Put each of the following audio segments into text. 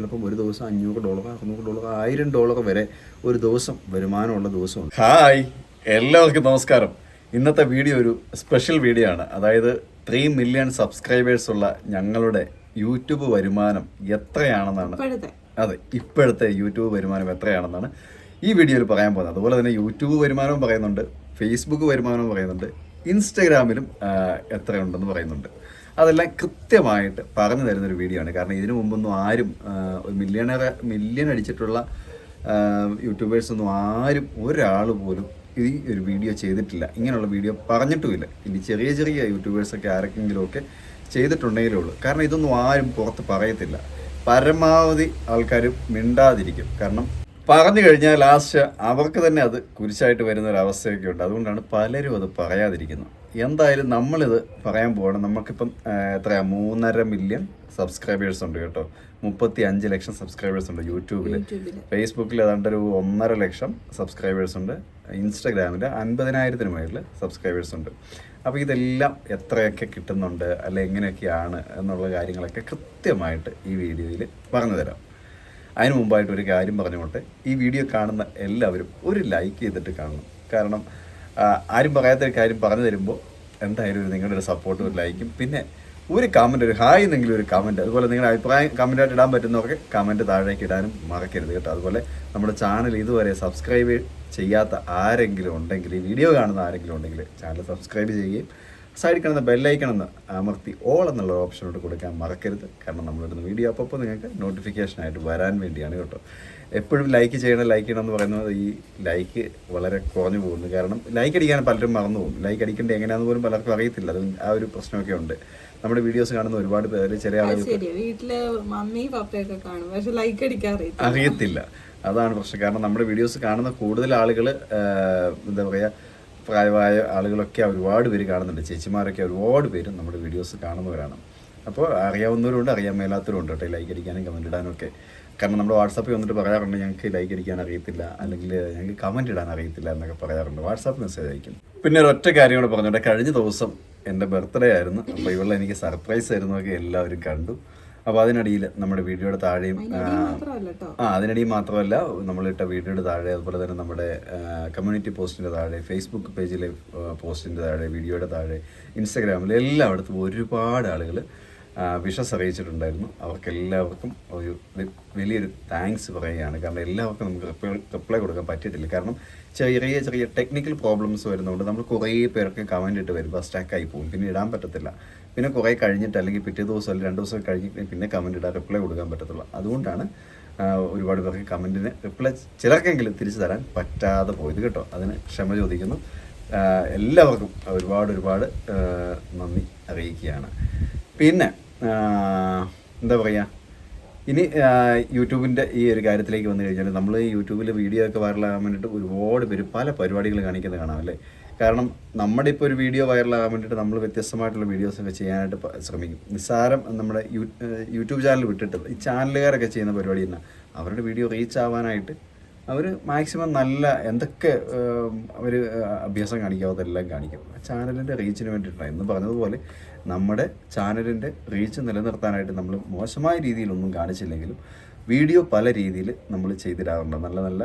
ചിലപ്പം ഒരു ദിവസം അഞ്ഞൂറ് ഡോളർ അറുന്നൂറ് ഡോളർ ആയിരം ഡോളർ വരെ ഒരു ദിവസം വരുമാനമുള്ള ദിവസമുണ്ട്. ഹായ് എല്ലാവർക്കും നമസ്കാരം. ഇന്നത്തെ വീഡിയോ ഒരു സ്പെഷ്യൽ വീഡിയോ ആണ്. അതായത് ത്രീ മില്യൺ സബ്സ്ക്രൈബേഴ്സ് ഉള്ള ഞങ്ങളുടെ യൂട്യൂബ് വരുമാനം എത്രയാണെന്നാണ്? അതെ ഇപ്പോഴത്തെ യൂട്യൂബ് വരുമാനം എത്രയാണെന്നാണ് ഈ വീഡിയോയിൽ പറയാൻ പോകുന്നത്. അതുപോലെ തന്നെ യൂട്യൂബ് വരുമാനവും പറയുന്നുണ്ട് ഫേസ്ബുക്ക് വരുമാനവും പറയുന്നുണ്ട് ഇൻസ്റ്റഗ്രാമിലും എത്രയുണ്ടെന്ന് പറയുന്നുണ്ട്. അതെല്ലാം കൃത്യമായിട്ട് പറഞ്ഞു തരുന്ന ഒരു വീഡിയോ ആണ്. കാരണം ഇതിനു മുമ്പൊന്നും ആരും ഒരു മില്യണർ മില്യൺ അടിച്ചിട്ടുള്ള യൂട്യൂബേഴ്സ് ഒന്നും ആരും ഒരാൾ പോലും ഈ ഒരു വീഡിയോ ചെയ്തിട്ടില്ല. ഇങ്ങനെയുള്ള വീഡിയോ പറഞ്ഞിട്ടുമില്ല. ഇനി ചെറിയ ചെറിയ യൂട്യൂബേഴ്സൊക്കെ ആരൊക്കെങ്കിലുമൊക്കെ ചെയ്തിട്ടുണ്ടെങ്കിലേ ഉള്ളൂ. കാരണം ഇതൊന്നും ആരും പുറത്ത് പറയത്തില്ല. പരമാവധി ആൾക്കാർ മിണ്ടാതിരിക്കും. കാരണം പറഞ്ഞു കഴിഞ്ഞാൽ ലാസ്റ്റ് അവർക്ക് തന്നെ അത് കുരിശായിട്ട് വരുന്ന ഒരു അവസ്ഥയൊക്കെ ഉണ്ട്. അതുകൊണ്ടാണ് പലരും അത് പറയാതിരിക്കുന്നത്. എന്തായാലും നമ്മളിത് പറയാൻ പോകണം നമുക്കിപ്പം എത്രയാ? മൂന്നര മില്യൺ സബ്സ്ക്രൈബേഴ്സ് ഉണ്ട് കേട്ടോ. മുപ്പത്തി അഞ്ച് ലക്ഷം സബ്സ്ക്രൈബേഴ്സ് ഉണ്ട് യൂട്യൂബിൽ ഫേസ്ബുക്കിൽ ഏതാണ്ട് ഒരു ഒന്നര ലക്ഷം സബ്സ്ക്രൈബേഴ്സ് ഉണ്ട്. ഇൻസ്റ്റാഗ്രാമിൽ അൻപതിനായിരത്തിന് മേളിൽ സബ്സ്ക്രൈബേഴ്സ് ഉണ്ട്. അപ്പോൾ ഇതെല്ലാം എത്രയൊക്കെ കിട്ടുന്നുണ്ട് അല്ലെ എങ്ങനെയൊക്കെയാണ് എന്നുള്ള കാര്യങ്ങളൊക്കെ കൃത്യമായിട്ട് ഈ വീഡിയോയിൽ പറഞ്ഞു തരാം. അതിന് മുമ്പായിട്ട് ഒരു കാര്യം പറഞ്ഞുകൊണ്ട് ഈ വീഡിയോ കാണുന്ന എല്ലാവരും ഒരു ലൈക്ക് ചെയ്തിട്ട് കാണണം. കാരണം ആരും പറയാത്തൊരു കാര്യം പറഞ്ഞു തരുമ്പോൾ എന്തായാലും ഒരു നിങ്ങളുടെ ഒരു സപ്പോർട്ടും ഒരു ലൈക്കും പിന്നെ ഒരു കമന്റ് ഒരു ഹായ് എന്നെങ്കിലും ഒരു കമന്റ് അതുപോലെ നിങ്ങളുടെ അഭിപ്രായം കമന്റായിട്ട് ഇടാൻ പറ്റുന്നവർക്ക് കമന്റ് താഴേക്ക് ഇടാനും മറക്കരുത് കേട്ടോ. അതുപോലെ നമ്മുടെ ചാനൽ ഇതുവരെ സബ്സ്ക്രൈബ് ചെയ്യാത്ത ആരെങ്കിലും ഉണ്ടെങ്കിൽ ഈ വീഡിയോ കാണുന്ന ആരെങ്കിലും ഉണ്ടെങ്കിൽ ചാനൽ സബ്സ്ക്രൈബ് ചെയ്യുകയും സൈഡിൽ കിടന്ന ബെല്ലൈക്കൺ എന്ന് അമർത്തി ഓൾ എന്നുള്ള ഓപ്ഷനോട് കൊടുക്കാൻ മറക്കരുത്. കാരണം നമ്മളിടുന്ന വീഡിയോ അപ്പോൾ നിങ്ങൾക്ക് നോട്ടിഫിക്കേഷനായിട്ട് വരാൻ വേണ്ടിയാണ് കേട്ടോ. എപ്പോഴും ലൈക്ക് ചെയ്യണം ലൈക്ക് ചെയ്യണം എന്ന് പറയുന്നത് ഈ ലൈക്ക് വളരെ കുറഞ്ഞു പോകുന്നു. കാരണം ലൈക്ക് അടിക്കാൻ പലരും മറന്നു പോകും. ലൈക്ക് അടിക്കേണ്ടത് എങ്ങനെയാണെന്ന് പോലും പലർക്കും അറിയത്തില്ല. അത് ആ ഒരു പ്രശ്നമൊക്കെ ഉണ്ട്. നമ്മുടെ വീഡിയോസ് കാണുന്ന ഒരുപാട് പേര് ചെറിയ ആളുകൾ അറിയത്തില്ല. അതാണ് പ്രശ്നം. കാരണം നമ്മുടെ വീഡിയോസ് കാണുന്ന കൂടുതൽ ആളുകൾ എന്താ പറയുക പ്രായമായ ആളുകളൊക്കെ ഒരുപാട് പേര് കാണുന്നുണ്ട്. ചേച്ചിമാരൊക്കെ ഒരുപാട് പേരും നമ്മുടെ വീഡിയോസ് കാണുന്നവരാണ്. അപ്പോൾ അറിയാവുന്നവരുണ്ട് അറിയാൻ മേലാത്തവരുണ്ട് കേട്ടോ ലൈക്ക് അടിക്കാനും കമന്റ് ഇടാനും ഒക്കെ. കാരണം നമ്മുടെ വാട്സാപ്പിൽ വന്നിട്ട് പറയാറുണ്ട് ഞങ്ങൾക്ക് ലൈക്ക് അടിക്കാൻ അറിയത്തില്ല അല്ലെങ്കിൽ ഞങ്ങൾക്ക് കമന്റ് ഇടാൻ അറിയത്തില്ല എന്നൊക്കെ പറയാറുണ്ട്. വാട്സാപ്പ് മെസ്സേജ് അയക്കും. പിന്നെ ഒരു ഒറ്റ കാര്യം കൂടെ പറഞ്ഞോട്ടെ. കഴിഞ്ഞ ദിവസം എന്റെ ബർത്ത്ഡേ ആയിരുന്നു. അപ്പോൾ ഇവളെ എനിക്ക് സർപ്രൈസ് ആയിരുന്നൊക്കെ എല്ലാവരും കണ്ടു. അപ്പോൾ അതിനിടയിൽ നമ്മുടെ വീഡിയോയുടെ താഴെയും ആ, അതിനടിയിൽ മാത്രമല്ല നമ്മളിട്ട വീഡിയോയുടെ താഴെ അതുപോലെ തന്നെ നമ്മുടെ കമ്മ്യൂണിറ്റി പോസ്റ്റിന്റെ താഴെ ഫേസ്ബുക്ക് പേജിലെ പോസ്റ്റിന്റെ താഴെ വീഡിയോയുടെ താഴെ ഇൻസ്റ്റാഗ്രാമിൽ എല്ലായിടത്തും ഒരുപാട് ആളുകൾ വിഷസ് അറിയിച്ചിട്ടുണ്ടായിരുന്നു അവർക്കെല്ലാവർക്കും ഒരു വലിയൊരു താങ്ക്സ് പറയുകയാണ്. കാരണം എല്ലാവർക്കും നമുക്ക് റിപ്ലൈ റിപ്ലൈ കൊടുക്കാൻ പറ്റിയിട്ടില്ല. കാരണം ചെറിയ ചെറിയ ടെക്നിക്കൽ പ്രോബ്ലംസ് വരുന്നതുകൊണ്ട് നമ്മൾ കുറേ പേർക്ക് കമന്റ് ഇട്ട് വരുമ്പോൾ സ്റ്റാക്കായി പോകും. പിന്നെ ഇടാൻ പറ്റത്തില്ല. പിന്നെ കുറേ കഴിഞ്ഞിട്ട് അല്ലെങ്കിൽ പിറ്റേ ദിവസം അല്ലെങ്കിൽ രണ്ട് ദിവസം കഴിഞ്ഞ് പിന്നെ കമന്റ് ഇടാൻ റിപ്ലൈ കൊടുക്കാൻ പറ്റത്തുള്ളൂ. അതുകൊണ്ടാണ് ഒരുപാട് പേർക്ക് കമന്റിന് റിപ്ലൈ ചിലർക്കെങ്കിലും തിരിച്ചു തരാൻ പറ്റാതെ പോയത് കേട്ടോ. അതിന് ക്ഷമ ചോദിക്കുന്നു. എല്ലാവർക്കും ഒരുപാട് ഒരുപാട് നന്ദി അറിയിക്കുകയാണ്. പിന്നെ എന്താ പറയുക ഇനി യൂട്യൂബിന്റെ ഈ ഒരു കാര്യത്തിലേക്ക് വന്നു കഴിഞ്ഞാൽ നമ്മൾ യൂട്യൂബിൽ വീഡിയോ ഒക്കെ വൈറലാകാൻ വേണ്ടിയിട്ട് ഒരുപാട് പേര് പല പരിപാടികൾ കാണിക്കുന്നത് കാണാം അല്ലേ? കാരണം നമ്മുടെ ഇപ്പോൾ ഒരു വീഡിയോ വൈറലാകാൻ വേണ്ടിയിട്ട് നമ്മൾ വ്യത്യസ്തമായിട്ടുള്ള വീഡിയോസ് ഒക്കെ ചെയ്യാനായിട്ട് ശ്രമിക്കും. നിസ്സാരം നമ്മുടെ യൂട്യൂബ് ചാനൽ വിട്ടിട്ട് ഈ ചാനലുകാരൊക്കെ ചെയ്യുന്ന പരിപാടി തന്നെ അവരുടെ വീഡിയോ റീച്ച് ആവാനായിട്ട് അവർ മാക്സിമം നല്ല എന്തൊക്കെ അവർ അഭ്യാസം കാണിക്കാവോ അതെല്ലാം കാണിക്കും. ചാനലിന്റെ റീച്ചിന് വേണ്ടിയിട്ടാണ്. എന്ന് പറഞ്ഞതുപോലെ നമ്മുടെ ചാനലിന്റെ റീച്ച് നിലനിർത്താനായിട്ട് നമ്മൾ മോശമായ രീതിയിലൊന്നും കാണിച്ചില്ലെങ്കിലും വീഡിയോ പല രീതിയിൽ നമ്മൾ ചെയ്തിടാറുണ്ട്. നല്ല നല്ല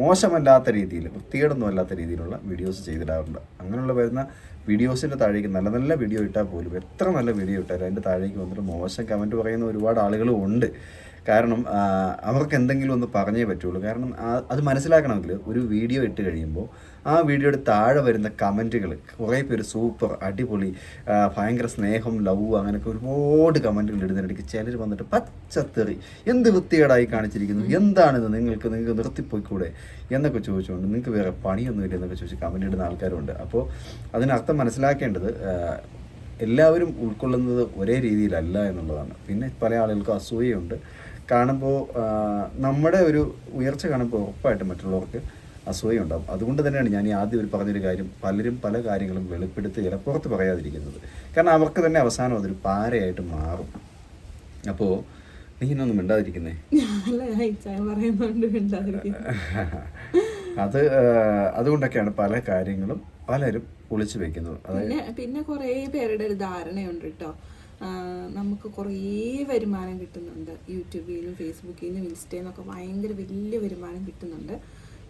മോശമല്ലാത്ത രീതിയിൽ വൃത്തികേടൊന്നും അല്ലാത്ത രീതിയിലുള്ള വീഡിയോസ് ചെയ്തിടാറുണ്ട്. അങ്ങനെയുള്ള വരുന്ന വീഡിയോസിന്റെ താഴേക്ക് നല്ല നല്ല വീഡിയോ ഇട്ടാൽ പോലും എത്ര നല്ല വീഡിയോ ഇട്ടാലും അതിന്റെ താഴേക്ക് വന്നിട്ട് മോശം കമന്റ് പറയുന്ന ഒരുപാട് ആളുകളും ഉണ്ട്. കാരണം അവർക്ക് എന്തെങ്കിലും ഒന്ന് പറഞ്ഞേ പറ്റുള്ളൂ. കാരണം അത് മനസ്സിലാക്കണമെങ്കിൽ ഒരു വീഡിയോ ഇട്ട് കഴിയുമ്പോൾ ആ വീഡിയോയുടെ താഴെ വരുന്ന കമന്റുകൾ കുറേ പേര് സൂപ്പർ അടിപൊളി ഭയങ്കര സ്നേഹം ലവ് അങ്ങനെയൊക്കെ ഒരുപാട് കമന്റുകൾ ഇടുന്നതിനിടയ്ക്ക് ചിലർ വന്നിട്ട് പച്ചത്തെറി എന്ത് വൃത്തികേടായി കാണിച്ചിരിക്കുന്നു? എന്താണിത്? നിങ്ങൾക്ക് നിങ്ങൾക്ക് നിർത്തിപ്പോയിക്കൂടെ? എന്നൊക്കെ ചോദിച്ചുകൊണ്ട് നിങ്ങൾക്ക് വേറെ പണിയൊന്നുമില്ല എന്നൊക്കെ ചോദിച്ച് കമന്റ് ഇടുന്ന ആൾക്കാരുണ്ട്. അപ്പോൾ അതിനർത്ഥം മനസ്സിലാക്കേണ്ടത് എല്ലാവരും ഉൾക്കൊള്ളുന്നത് ഒരേ രീതിയിലല്ല എന്നുള്ളതാണ്. പിന്നെ പല ആളുകൾക്കും അസൂയയുണ്ട്. കാണുമ്പോൾ നമ്മുടെ ഒരു ഉയർച്ച കാണുമ്പോൾ ഉറപ്പായിട്ടും മറ്റുള്ളവർക്ക് അസൂയ ഉണ്ടാവും. അതുകൊണ്ട് തന്നെയാണ് ഞാൻ ഈ ആദ്യം ഒരു പറഞ്ഞൊരു കാര്യം പലരും പല കാര്യങ്ങളും വെളിപ്പെടുത്തുകയില്ല പുറത്ത് പറയാതിരിക്കുന്നത്. കാരണം അവർക്ക് തന്നെ അവസാനം അതൊരു പാരയായിട്ട് മാറും. അപ്പോൾ നീ ഇന്നൊന്നും മിണ്ടാതിരിക്കുന്നേ? അത് അതുകൊണ്ടൊക്കെയാണ് പല കാര്യങ്ങളും പലരും ഒളിച്ചു വെക്കുന്നത്. അതായത് പിന്നെ പിന്നെ കുറേ പേരുടെ ഒരു ധാരണയുണ്ട് കേട്ടോ നമുക്ക് കുറേ വരുമാനം കിട്ടുന്നുണ്ട്. യൂട്യൂബിൽ നിന്നും ഫേസ്ബുക്കിൽ നിന്നും ഇൻസ്റ്റയിൽ നിന്നൊക്കെ ഭയങ്കര വലിയ വരുമാനം കിട്ടുന്നുണ്ട്.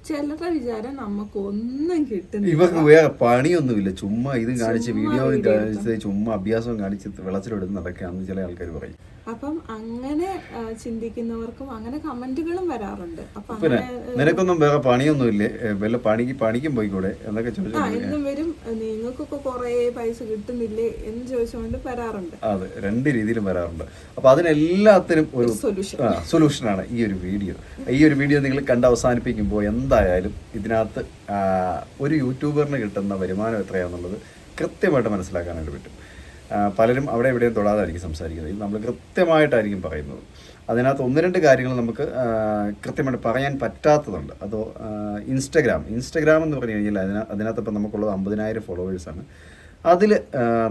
ചിലരുടെ വിചാരം നമുക്ക് ഒന്നും കിട്ടുന്നില്ല. ഇവർക്ക് വേറെ പണിയൊന്നുമില്ല. ചുമ്മാ ഇത് കാണിച്ച് വീഡിയോ കാണിച്ച് ചുമ്മാ അഭ്യാസം കാണിച്ച് വെള്ളത്തിലെടുത്ത് നടക്കുകയാണെന്ന് ചില ആൾക്കാർ പറയും. അപ്പം അങ്ങനെ ചിന്തിക്കുന്നവർക്കും അങ്ങനെ കമന്റുകളും വരാറുണ്ട്. അപ്പൊ പിന്നെ നിനക്കൊന്നും വേറെ പണിയൊന്നും ഇല്ലേ വല്ല പണിക്ക് പണിക്കും പോയിക്കൂടെ? എന്നൊക്കെ ആ ചോദിച്ചു എന്നും വരും. നിങ്ങൾക്കൊക്കെ കുറേ പൈസ കിട്ടുന്നില്ലേ എന്ന് ചോദിച്ചുകൊണ്ട് വരാറുണ്ട്. അതെ രണ്ട് രീതിയിലും വരാറുണ്ട്. അപ്പൊ അതിനെല്ലാത്തിനും ഒരു സൊല്യൂഷൻ ആ സൊല്യൂഷനാണ് ഈ ഒരു വീഡിയോ. ഈ ഒരു വീഡിയോ നിങ്ങൾ കണ്ട് അവസാനിപ്പിക്കുമ്പോൾ എന്തായാലും ഇതിനകത്ത് ഒരു യൂട്യൂബറിന് കിട്ടുന്ന വരുമാനം എത്രയാണെന്നുള്ളത് കൃത്യമായിട്ട് മനസ്സിലാക്കാനായിട്ട് പറ്റും. പലരും അവിടെ എവിടെയും തൊടാതായിരിക്കും സംസാരിക്കുന്നത്. ഇത് നമ്മൾ കൃത്യമായിട്ടായിരിക്കും പറയുന്നത്. അതിനകത്ത് ഒന്ന് രണ്ട് കാര്യങ്ങൾ നമുക്ക് കൃത്യമായിട്ട് പറയാൻ പറ്റാത്തതുണ്ട്. അതോ ഇൻസ്റ്റഗ്രാം ഇൻസ്റ്റഗ്രാം എന്ന് പറഞ്ഞു കഴിഞ്ഞാൽ അതിന അതിനകത്ത് ഇപ്പം നമുക്കുള്ളത് അമ്പതിനായിരം ഫോളോവേഴ്സാണ് അതിൽ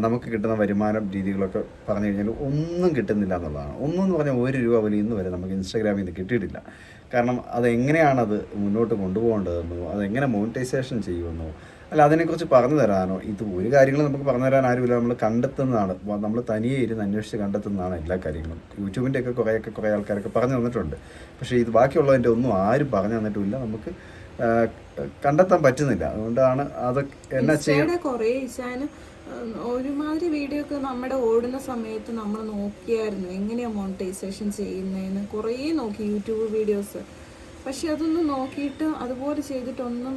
നമുക്ക് കിട്ടുന്ന വരുമാനം രീതികളൊക്കെ പറഞ്ഞു കഴിഞ്ഞാൽ ഒന്നും കിട്ടുന്നില്ല എന്നുള്ളതാണ്. ഒന്നും എന്ന് പറഞ്ഞാൽ ഒരു രൂപ പോലും ഇന്ന് വരെ നമുക്ക് ഇൻസ്റ്റാഗ്രാമിൽ നിന്ന് കിട്ടിയിട്ടില്ല. കാരണം അതെങ്ങനെയാണത് മുന്നോട്ട് കൊണ്ടുപോകേണ്ടതെന്നോ അതെങ്ങനെ മോണിറ്റൈസേഷൻ ചെയ്യുമെന്നോ അല്ല അതിനെക്കുറിച്ച് പറഞ്ഞു തരാനോ? ഇത് ഒരു കാര്യങ്ങളും നമുക്ക് പറഞ്ഞു തരാൻ ആരുമില്ല. നമ്മൾ കണ്ടെത്തുന്നതാണ്. നമ്മൾ തനിയെ ഇരുന്ന് അന്വേഷിച്ച് കണ്ടെത്തുന്നതാണ് എല്ലാ കാര്യങ്ങളും. യൂട്യൂബിന്റെ ഒക്കെ കുറേയൊക്കെ കുറേ ആൾക്കാരൊക്കെ പറഞ്ഞു തന്നിട്ടുണ്ട്. പക്ഷേ ഇത് ബാക്കിയുള്ളതിന്റെ ഒന്നും ആരും പറഞ്ഞു തന്നിട്ടുമില്ല നമുക്ക് കണ്ടെത്താൻ പറ്റുന്നില്ല. അതുകൊണ്ടാണ് അത് എന്നാ ചെയ്യാൻ ഇൻസ്റ്റയുടെ കുറേ ഇശാന് ഒരുമാതിരി വീഡിയോ ഒക്കെ നമ്മുടെ ഓടുന്ന സമയത്ത് നമ്മൾ നോക്കിയായിരുന്നു. എങ്ങനെയാ മോണിറ്റൈസേഷൻ ചെയ്യുന്നതെന്ന് കുറേ നോക്കി യൂട്യൂബ് വീഡിയോസ് പക്ഷെ അതൊന്നും നോക്കിയിട്ട് അതുപോലെ ചെയ്തിട്ടൊന്നും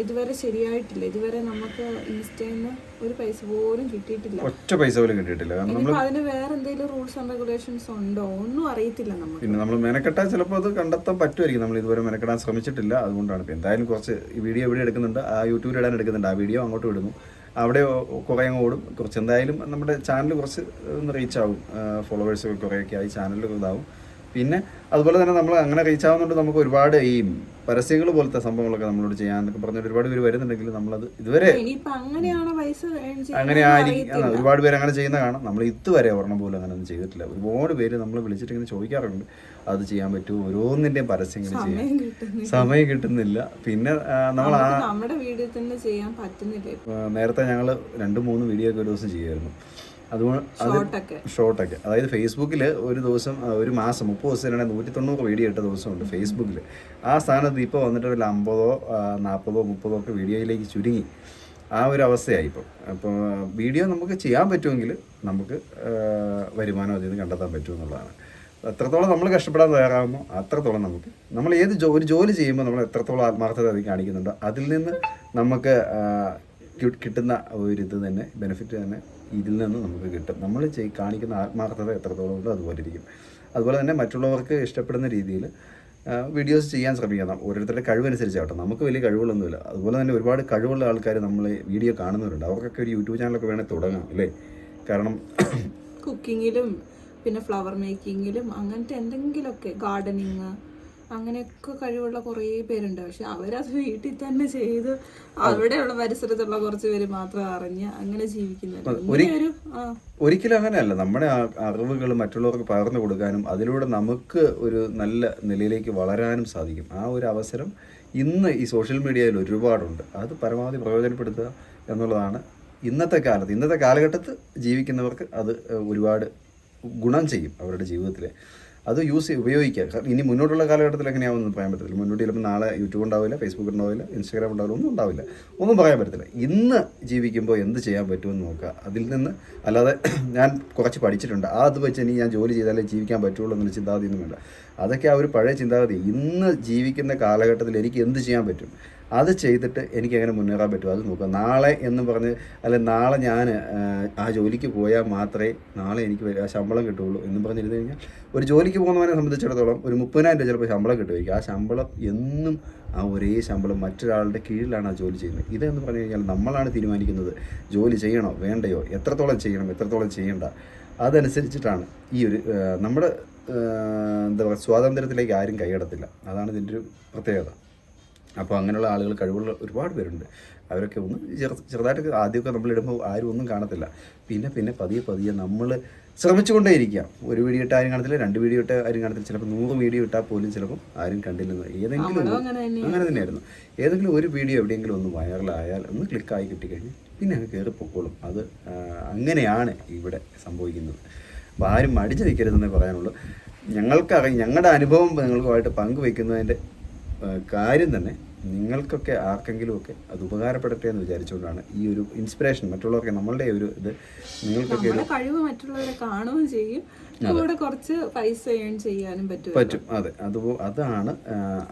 ഇതുവരെ ശരിയായിട്ടില്ല. ഇതുവരെ നമുക്ക് ഇൻസ്റ്റയിൽ നിന്ന് ഒരു പൈസ പോലും കിട്ടിയിട്ടില്ല. ഒറ്റ പൈസ പോലും കിട്ടിയിട്ടില്ല. കാരണം നമ്മൾ അതിന് വേറെ എന്തെങ്കിലും റൂൾസ് ആൻഡ് റെഗുലേഷൻസ് ഉണ്ടോ? ഒന്നും അറിയത്തില്ല നമുക്ക്. പിന്നെ നമ്മൾ മെനക്കെട്ടാൽ ചിലപ്പോൾ അത് കണ്ടെത്താൻ പറ്റുമായിരിക്കും. നമ്മൾ ഇതുവരെ മെനക്കെടാൻ ശ്രമിച്ചിട്ടില്ല. അതുകൊണ്ടാണ് ഇപ്പം എന്തായാലും കുറച്ച് ഈ വീഡിയോ എവിടെ എടുക്കുന്നുണ്ട്? ആ യൂട്യൂബിൽ ഇടാൻ എടുക്കുന്നുണ്ട്. ആ വീഡിയോ അങ്ങോട്ട് വിടുന്നു. അവിടെ കുറേ അങ്ങ് ഓടും. കുറച്ച് എന്തായാലും നമ്മുടെ ചാനൽ കുറച്ച് ഒന്ന് റീച്ച് ആവും. ഫോളോവേഴ്സ് ഒക്കെ കുറേയൊക്കെ ആയി ചാനലുകൾ ഇതാവും. പിന്നെ അതുപോലെ തന്നെ നമ്മൾ അങ്ങനെ റീച്ച് ആവുന്നുണ്ട് നമുക്ക് ഒരുപാട് ഈ പരസ്യങ്ങൾ പോലത്തെ സംഭവങ്ങളൊക്കെ നമ്മളോട് ചെയ്യാൻ പറഞ്ഞിട്ട് ഒരുപാട് പേര് വരുന്നുണ്ടെങ്കിൽ നമ്മളത് ഇതുവരെ അങ്ങനെ ആയിരിക്കും ഒരുപാട് പേര് അങ്ങനെ ചെയ്യുന്ന കാണാം. നമ്മൾ ഇതുവരെ ഓർമ്മ പോലും അങ്ങനെ ഒന്നും ചെയ്തിട്ടില്ല. ഒരുപാട് പേര് നമ്മൾ വിളിച്ചിട്ട് ഇങ്ങനെ ചോദിക്കാറുണ്ട്. അത് ചെയ്യാൻ പറ്റുമോ? ഓരോന്നിന്റെയും പരസ്യങ്ങൾ ചെയ്യാൻ. സമയം കിട്ടുന്നില്ല. പിന്നെ നമ്മൾ നമ്മുടെ വീഡിയോ തന്നെ ചെയ്യാൻ പറ്റുന്നില്ല നേരത്തെ ഞങ്ങൾ രണ്ട് മൂന്ന് വീഡിയോ ഒക്കെ ഒരു ദിവസം ചെയ്യുമായിരുന്നു അതുകൊണ്ട് അത് ഷോർട്ടൊക്കെ അതായത് ഫേസ്ബുക്കിൽ ഒരു ദിവസം ഒരു മാസം മുപ്പത് ദിവസത്തിനാണ് നൂറ്റി തൊണ്ണൂറ് വീഡിയോ ഇട്ട ദിവസമുണ്ട് ഫേസ്ബുക്കിൽ ആ സ്ഥാനത്ത് ഇപ്പോൾ വന്നിട്ട് ഒരു അമ്പതോ നാൽപ്പതോ മുപ്പതോ ഒക്കെ വീഡിയോയിലേക്ക് ചുരുങ്ങി. ആ ഒരു അവസ്ഥയായി ഇപ്പോൾ അപ്പോൾ വീഡിയോ നമുക്ക് ചെയ്യാൻ പറ്റുമെങ്കിൽ നമുക്ക് വരുമാനം അതിൽ നിന്ന് കണ്ടെത്താൻ പറ്റും എന്നുള്ളതാണ്. എത്രത്തോളം നമ്മൾ കഷ്ടപ്പെടാൻ തയ്യാറാകുമോ അത്രത്തോളം നമുക്ക് നമ്മൾ ഏത് ജോ ഒരു ജോലി ചെയ്യുമ്പോൾ നമ്മൾ എത്രത്തോളം ആത്മാർത്ഥത അതിൽ കാണിക്കുന്നുണ്ടോ അതിൽ നിന്ന് നമുക്ക് കിട്ടുന്ന ഒരു ഇത് തന്നെ ബെനിഫിറ്റ് തന്നെ ഇതിൽ നിന്ന് നമുക്ക് കിട്ടും. നമ്മൾ ചെയ് കാണിക്കുന്ന ആത്മാർത്ഥത എത്രത്തോളം ഉണ്ടോ അതുപോലെ ഇരിക്കും. അതുപോലെ തന്നെ മറ്റുള്ളവർക്ക് ഇഷ്ടപ്പെടുന്ന രീതിയിൽ വീഡിയോസ് ചെയ്യാൻ ശ്രമിക്കണം. ഓരോരുത്തരുടെ കഴിവനുസരിച്ചാവട്ടെ നമുക്ക് വലിയ കഴിവുകളൊന്നുമില്ല. അതുപോലെ തന്നെ ഒരുപാട് കഴിവുള്ള ആൾക്കാർ നമ്മൾ വീഡിയോ കാണുന്നവരുണ്ട്. അവർക്കൊക്കെ ഒരു യൂട്യൂബ് ചാനലൊക്കെ വേണേൽ തുടങ്ങാം അല്ലേ? കാരണം കുക്കിങ്ങിലും പിന്നെ ഫ്ലവർ മേക്കിങ്ങിലും അങ്ങനത്തെ എന്തെങ്കിലുമൊക്കെ ഗാർഡനിങ് അങ്ങനെയൊക്കെ കഴിവുള്ള കുറേ പേരുണ്ട്. പക്ഷെ അവരത് വീട്ടിൽ തന്നെ ചെയ്ത് അവിടെയുള്ള പരിസരത്തുള്ള കുറച്ച് പേര് മാത്രം അറിഞ്ഞ് അങ്ങനെ ജീവിക്കുന്നുണ്ട് ഒരിക്കലും അങ്ങനെയല്ല. നമ്മുടെ അറിവുകൾ മറ്റുള്ളവർക്ക് പകർന്നു കൊടുക്കാനും അതിലൂടെ നമുക്ക് ഒരു നല്ല നിലയിലേക്ക് വളരാനും സാധിക്കും. ആ ഒരു അവസരം ഇന്ന് ഈ സോഷ്യൽ മീഡിയയിൽ ഒരുപാടുണ്ട്. അത് പരമാവധി പ്രയോജനപ്പെടുത്തുക എന്നുള്ളതാണ് ഇന്നത്തെ കാലത്ത്. ഇന്നത്തെ കാലഘട്ടത്ത് ജീവിക്കുന്നവർക്ക് അത് ഒരുപാട് ഗുണം ചെയ്യും അവരുടെ ജീവിതത്തിൽ അത് യൂസ് ഉപയോഗിക്കുക ഇനി മുന്നോട്ടുള്ള കാലഘട്ടത്തിൽ എങ്ങനെയാവുമെന്ന് പറയാൻ പറ്റത്തില്ല. മുന്നോട്ട് ചിലപ്പോൾ നാളെ യൂട്യൂബ് ഉണ്ടാവില്ല ഫേസ്ബുക്ക് ഉണ്ടാവില്ല ഇൻസ്റ്റാഗ്രാം ഉണ്ടാവില്ല ഒന്നും ഉണ്ടാവില്ല. ഒന്നും പറയാൻ പറ്റത്തില്ല. ഇന്ന് ജീവിക്കുമ്പോൾ എന്ത് ചെയ്യാൻ പറ്റുമെന്ന് നോക്കുക. അതിൽ നിന്ന് അല്ലാതെ ഞാൻ കുറച്ച് പഠിച്ചിട്ടുണ്ട്. ആ അത് വെച്ച് ഇനി ഞാൻ ജോലി ചെയ്താലേ ജീവിക്കാൻ പറ്റുള്ളൂ എന്നൊരു ചിന്താഗതിയൊന്നും വേണ്ട. അതൊക്കെ ആ ഒരു പഴയ ചിന്താഗതി. ഇന്ന് ജീവിക്കുന്ന കാലഘട്ടത്തിൽ എനിക്ക് എന്ത് ചെയ്യാൻ പറ്റും? അത് ചെയ്തിട്ട് എനിക്ക് എങ്ങനെ മുന്നേറാൻ പറ്റുമോ? അത് നോക്കുക. നാളെ എന്ന് പറഞ്ഞ് അല്ലെ നാളെ ഞാൻ ആ ജോലിക്ക് പോയാൽ മാത്രമേ നാളെ എനിക്ക് ആ ശമ്പളം കിട്ടുള്ളൂ എന്ന് പറഞ്ഞിരുന്നു കഴിഞ്ഞാൽ ഒരു ജോലിക്ക് പോകുന്നവനെ സംബന്ധിച്ചിടത്തോളം ഒരു മുപ്പതിനായിരം രൂപ ചിലപ്പോൾ ശമ്പളം കിട്ടുമായിരിക്കും. ആ ശമ്പളം എന്നും ആ ഒരേ ശമ്പളം മറ്റൊരാളുടെ കീഴിലാണ് ആ ജോലി ചെയ്യുന്നത്. ഇതെന്ന് പറഞ്ഞു കഴിഞ്ഞാൽ നമ്മളാണ് തീരുമാനിക്കുന്നത് ജോലി ചെയ്യണോ വേണ്ടയോ? എത്രത്തോളം ചെയ്യണം എത്രത്തോളം ചെയ്യണ്ട? അതനുസരിച്ചിട്ടാണ് ഈ ഒരു നമ്മുടെ എന്താ പറയുക സ്വാതന്ത്ര്യത്തിലേക്ക് ആരും കൈയടത്തില്ല അതാണ് ഇതിന്റെ ഒരു പ്രത്യേകത. അപ്പോൾ അങ്ങനെയുള്ള ആളുകൾ കഴിവുള്ള ഒരുപാട് പേരുണ്ട്. അവരൊക്കെ ഒന്ന് ചെറു ചെറുതായിട്ടൊക്കെ ആദ്യമൊക്കെ നമ്മളിടുമ്പോൾ ആരും ഒന്നും കാണത്തില്ല. പിന്നെ പിന്നെ പതിയെ പതിയെ നമ്മൾ ശ്രമിച്ചുകൊണ്ടേ ഇരിക്കുക ഒരു വീഡിയോ ഇട്ട് ആരും കാണത്തില്ല രണ്ട് വീഡിയോ ഇട്ട് ആരും കാണത്തില്ല. ചിലപ്പോൾ നൂറ് വീഡിയോ ഇട്ടാൽ പോലും ചിലപ്പോൾ ആരും കണ്ടില്ലെന്ന് ഏതെങ്കിലും അങ്ങനെ തന്നെയാ. അങ്ങനെ തന്നെയായിരുന്നു. ഏതെങ്കിലും ഒരു വീഡിയോ എവിടെയെങ്കിലും ഒന്ന് വൈറലായാൽ ഒന്ന് ക്ലിക്കായി കിട്ടിക്കഴിഞ്ഞാൽ പിന്നെ അങ്ങ് കയറി പൊക്കോളും. അത് അങ്ങനെയാണ് ഇവിടെ സംഭവിക്കുന്നത്. അപ്പോൾ ആരും മടിച്ചു നിൽക്കരുതെന്നേ പറയാനുള്ളൂ. ഞങ്ങൾക്കറിയാം ഞങ്ങളുടെ അനുഭവം നിങ്ങൾക്കുമായിട്ട് പങ്കുവെക്കുന്നതിന്റെ ആ, കാര്യം തന്നെ നിങ്ങൾക്കൊക്കെ ആർക്കെങ്കിലുമൊക്കെ അത് ഉപകാരപ്പെടട്ടെ എന്ന് വിചാരിച്ചുകൊണ്ടാണ് ഈ ഒരു ഇൻസ്പിറേഷൻ മറ്റുള്ളവർക്ക് നമ്മളുടെ ഒരു ഇത് നിങ്ങൾക്കൊക്കെ ഒരു കഴിവ് മറ്റുള്ളവരെ കാണുകയും ചെയ്യും. കൂടെ കുറച്ച് പൈസ ഏൺ ചെയ്യാനും പറ്റും പറ്റും. അതെ. അത് അതാണ്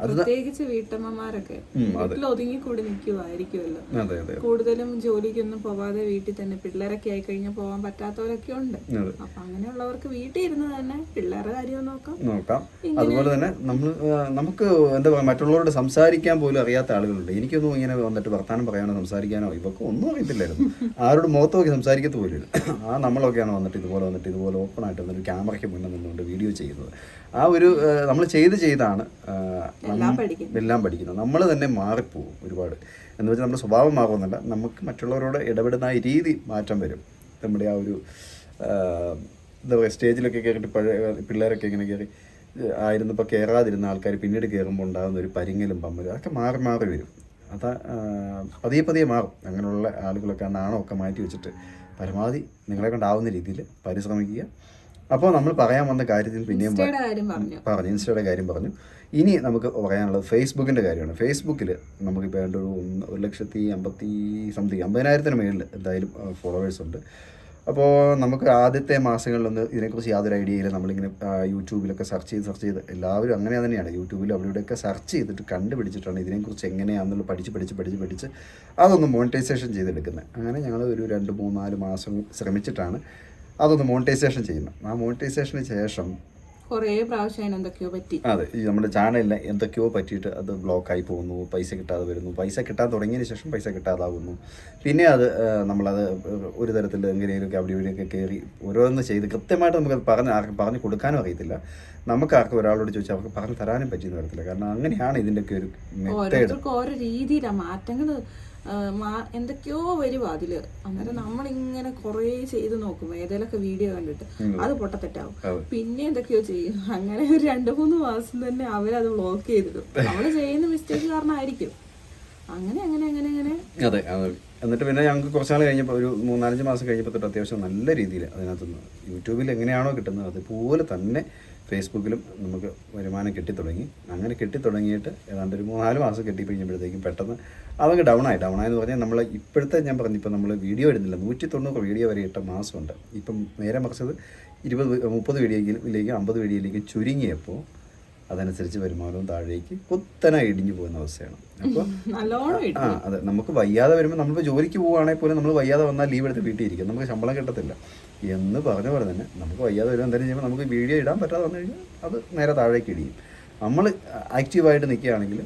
പ്രത്യേകിച്ച് വീട്ടമ്മമാരൊക്കെ വീട്ടിൽ ഒതുങ്ങി കൂടി നിൽക്കുമായിരിക്കുമല്ലോ കൂടുതലും ജോലിക്കൊന്നും പോവാതെ വീട്ടിൽ തന്നെ പിള്ളേരൊക്കെ ആയി കഴിഞ്ഞാൽ പോവാൻ പറ്റാത്തവരൊക്കെ ഉണ്ട്. അപ്പൊ അങ്ങനെയുള്ളവർക്ക് വീട്ടിൽ ഇരുന്ന് തന്നെ പിള്ളേരുടെ കാര്യം നോക്കാം. നോക്കാം. അതുപോലെ തന്നെ നമ്മൾ നമുക്ക് എന്താ പറയുക മറ്റുള്ളവരോട് സംസാരിക്കാൻ പോലും അറിയാത്ത ആളുകളുണ്ട്. എനിക്കൊന്നും ഇങ്ങനെ വന്നിട്ട് വർത്താനം പറയാനോ സംസാരിക്കാനോ ഇവർക്ക് ഒന്നും അറിയത്തില്ലായിരുന്നു. ആരോട് മുഖത്ത് നോക്കി സംസാരിക്കത്ത് പോലും ആ നമ്മളൊക്കെയാണ് വന്നിട്ട് ഇതുപോലെ വന്നിട്ട് ഇതുപോലെ ഓപ്പൺ ആയിട്ട് വന്നിട്ട് ക്യാമറയ്ക്ക് മുന്നിൽ നിന്നുകൊണ്ട് വീഡിയോ ചെയ്യുന്നത്. ആ ഒരു നമ്മൾ ചെയ്ത് ചെയ്താണ് എല്ലാം പഠിക്കുന്നത് നമ്മൾ തന്നെ മാറിപ്പോവും ഒരുപാട്. എന്ന് വെച്ചാൽ നമ്മുടെ സ്വഭാവം മാറുമെന്നല്ല നമുക്ക് മറ്റുള്ളവരോട് ഇടപെടുന്ന ആ രീതി മാറ്റം വരും. നമ്മുടെ ആ ഒരു എന്താ പറയുക സ്റ്റേജിലൊക്കെ കയറിയിട്ട് പഴയ പിള്ളേരൊക്കെ ഇങ്ങനെ കയറി ആയിരുന്നപ്പോൾ കയറാതിരുന്ന ആൾക്കാർ പിന്നീട് കയറുമ്പോൾ ഉണ്ടാകുന്ന ഒരു പരിങ്ങലും പമ്മലും അതൊക്കെ മാറി മാറി വരും. അതാ പതിയെ പതിയെ മാറും. അങ്ങനെയുള്ള ആളുകളൊക്കെ ആ നാണമൊക്കെ മാറ്റി വെച്ചിട്ട് പരമാവധി നിങ്ങളെ കൊണ്ടാവുന്ന രീതിയിൽ പരിശ്രമിക്കുക. അപ്പോൾ നമ്മൾ പറയാൻ വന്ന കാര്യത്തിൽ പിന്നെയും പറഞ്ഞു. ഇൻസ്റ്റയുടെ കാര്യം പറഞ്ഞു. ഇനി നമുക്ക് പറയാനുള്ളത് ഫേസ്ബുക്കിന്റെ കാര്യമാണ്. ഫേസ്ബുക്കിൽ നമുക്കിപ്പോൾ ഏതാണ്ട് ഒരു ഒരു ലക്ഷത്തി അമ്പത്തി സംതിങ് അമ്പതിനായിരത്തിന് മേളിൽ എന്തായാലും ഫോളോവേഴ്സ് ഉണ്ട്. അപ്പോൾ നമുക്ക് ആദ്യത്തെ മാസങ്ങളിലൊന്ന് ഇതിനെക്കുറിച്ച് യാതൊരു ഐഡിയ ഇല്ല. നമ്മളിങ്ങനെ യൂട്യൂബിലൊക്കെ സെർച്ച് ചെയ്ത് സെർച്ച് ചെയ്ത് എല്ലാവരും അങ്ങനെ തന്നെയാണ്. യൂട്യൂബിൽ അവിടെ ഇവിടെയൊക്കെ സെർച്ച് ചെയ്തിട്ട് കണ്ടുപിടിച്ചിട്ടാണ് ഇതിനെക്കുറിച്ച് എങ്ങനെയാണെന്നുള്ള പഠിച്ച് പഠിച്ച് പഠിച്ച് പഠിച്ച് അതൊന്ന് മോണിറ്റൈസേഷൻ ചെയ്തെടുക്കുന്നത്. അങ്ങനെ ഞങ്ങൾ ഒരു രണ്ട് മൂന്നാൽ മാസം ശ്രമിച്ചിട്ടാണ് അതൊന്ന് മോണിറ്റൈസേഷൻ ചെയ്യുന്നു. ആ മോണിറ്റൈസേഷന് ശേഷം കുറേ പ്രാവശ്യം എന്തൊക്കെയോ പറ്റി. അതെ ഈ നമ്മുടെ ചാനലിൽ എന്തൊക്കെയോ പറ്റിയിട്ട് അത് ബ്ലോക്കായി പോകുന്നു പൈസ കിട്ടാതെ വരുന്നു. പൈസ കിട്ടാൻ തുടങ്ങിയതിന് ശേഷം പൈസ കിട്ടാതാകുന്നു പിന്നെ അത് നമ്മളത് ഒരു തരത്തിൽ എങ്ങനെയൊക്കെ അവിടെ ഇവിടെയൊക്കെ കയറി ഓരോന്ന് ചെയ്ത് കൃത്യമായിട്ട് നമുക്ക് പറഞ്ഞ് ആർക്കും പറഞ്ഞു കൊടുക്കാനും അറിയത്തില്ല. നമുക്ക് ആർക്കും ഒരാളോട് ചോദിച്ചാൽ അവർക്ക് പറഞ്ഞു തരാനും പറ്റിയെന്ന് വരത്തില്ല കാരണം അങ്ങനെയാണ് ഇതിന്റെയൊക്കെ ഒരു മെത്തേഡ്. ഓരോ രീതിയിലാണ് മാറ്റങ്ങൾ എന്തൊക്കെയോ വരും അതിൽ. അന്നേരം നമ്മളിങ്ങനെ കുറേ ചെയ്ത് നോക്കും. ഏതെങ്കിലുമൊക്കെ വീഡിയോ കണ്ടിട്ട്. അത് പൊട്ടത്തെറ്റാവും. പിന്നെ എന്തൊക്കെയോ ചെയ്യും. അങ്ങനെ ഒരു രണ്ട് മൂന്ന് മാസം തന്നെ അവരത് ബ്ലോക്ക് ചെയ്തിടും. നമ്മൾ ചെയ്യുന്ന മിസ്റ്റേക്ക് കാരണമായിരിക്കും അങ്ങനെ അങ്ങനെ അങ്ങനെ അങ്ങനെ. അതെ എന്നിട്ട് പിന്നെ ഞങ്ങൾക്ക് കുറച്ച് നാൾ കഴിഞ്ഞപ്പോൾ ഒരു മൂന്നാലഞ്ച് മാസം കഴിഞ്ഞപ്പോൾ തൊട്ട് അത്യാവശ്യം നല്ല രീതിയിൽ അതിനകത്തുനിന്ന് യൂട്യൂബിൽ എങ്ങനെയാണോ കിട്ടുന്നത് അതുപോലെ തന്നെ ഫേസ്ബുക്കിലും നമുക്ക് വരുമാനം കിട്ടിത്തുടങ്ങി. അങ്ങനെ കിട്ടിത്തുടങ്ങിയിട്ട് ഏതാണ്ട് ഒരു മൂന്നാൽ മാസം കിട്ടിക്കഴിഞ്ഞപ്പോഴത്തേക്കും പെട്ടെന്ന് അതങ്ങ് ഡൗൺ ആയി. ഡൗൺ ആയെന്ന് പറഞ്ഞാൽ നമ്മൾ ഇപ്പോഴത്തെ ഞാൻ പറഞ്ഞു ഇപ്പം നമ്മൾ വീഡിയോ ഇടുന്നില്ല. നൂറ്റി തൊണ്ണൂറ് വീഡിയോ വരെ ഇട്ട മാസമുണ്ട്. ഇപ്പം നേരെ മറിച്ചത് ഇരുപത് മുപ്പത് വീഡിയോയിലേക്ക് അമ്പത് വീഡിയോയിലേക്ക് ചുരുങ്ങിയപ്പോൾ അതനുസരിച്ച് വരുമാനവും താഴേക്ക് കുത്തനെ ഇടിഞ്ഞു പോകുന്ന അവസ്ഥയാണ്. അപ്പോൾ ആ അതെ. നമുക്ക് വയ്യാതെ വരുമ്പോൾ നമ്മൾ ജോലിക്ക് പോവുകയാണെങ്കിൽ പോലും നമ്മൾ വയ്യാതെ വന്നാൽ ലീവ് എടുത്ത് വീട്ടിൽ ഇരിക്കും. നമുക്ക് ശമ്പളം കിട്ടത്തില്ല. എന്ന് പറഞ്ഞ പോലെ തന്നെ നമുക്ക് വയ്യാതെ വരുമ്പോൾ എന്തായാലും ചെയ്യുമ്പോൾ നമുക്ക് വീഡിയോ ഇടാൻ പറ്റാതെ വന്നു കഴിഞ്ഞാൽ അത് നേരെ താഴേക്ക് ഇടിയും. നമ്മൾ ആക്റ്റീവായിട്ട് നിൽക്കുകയാണെങ്കിൽ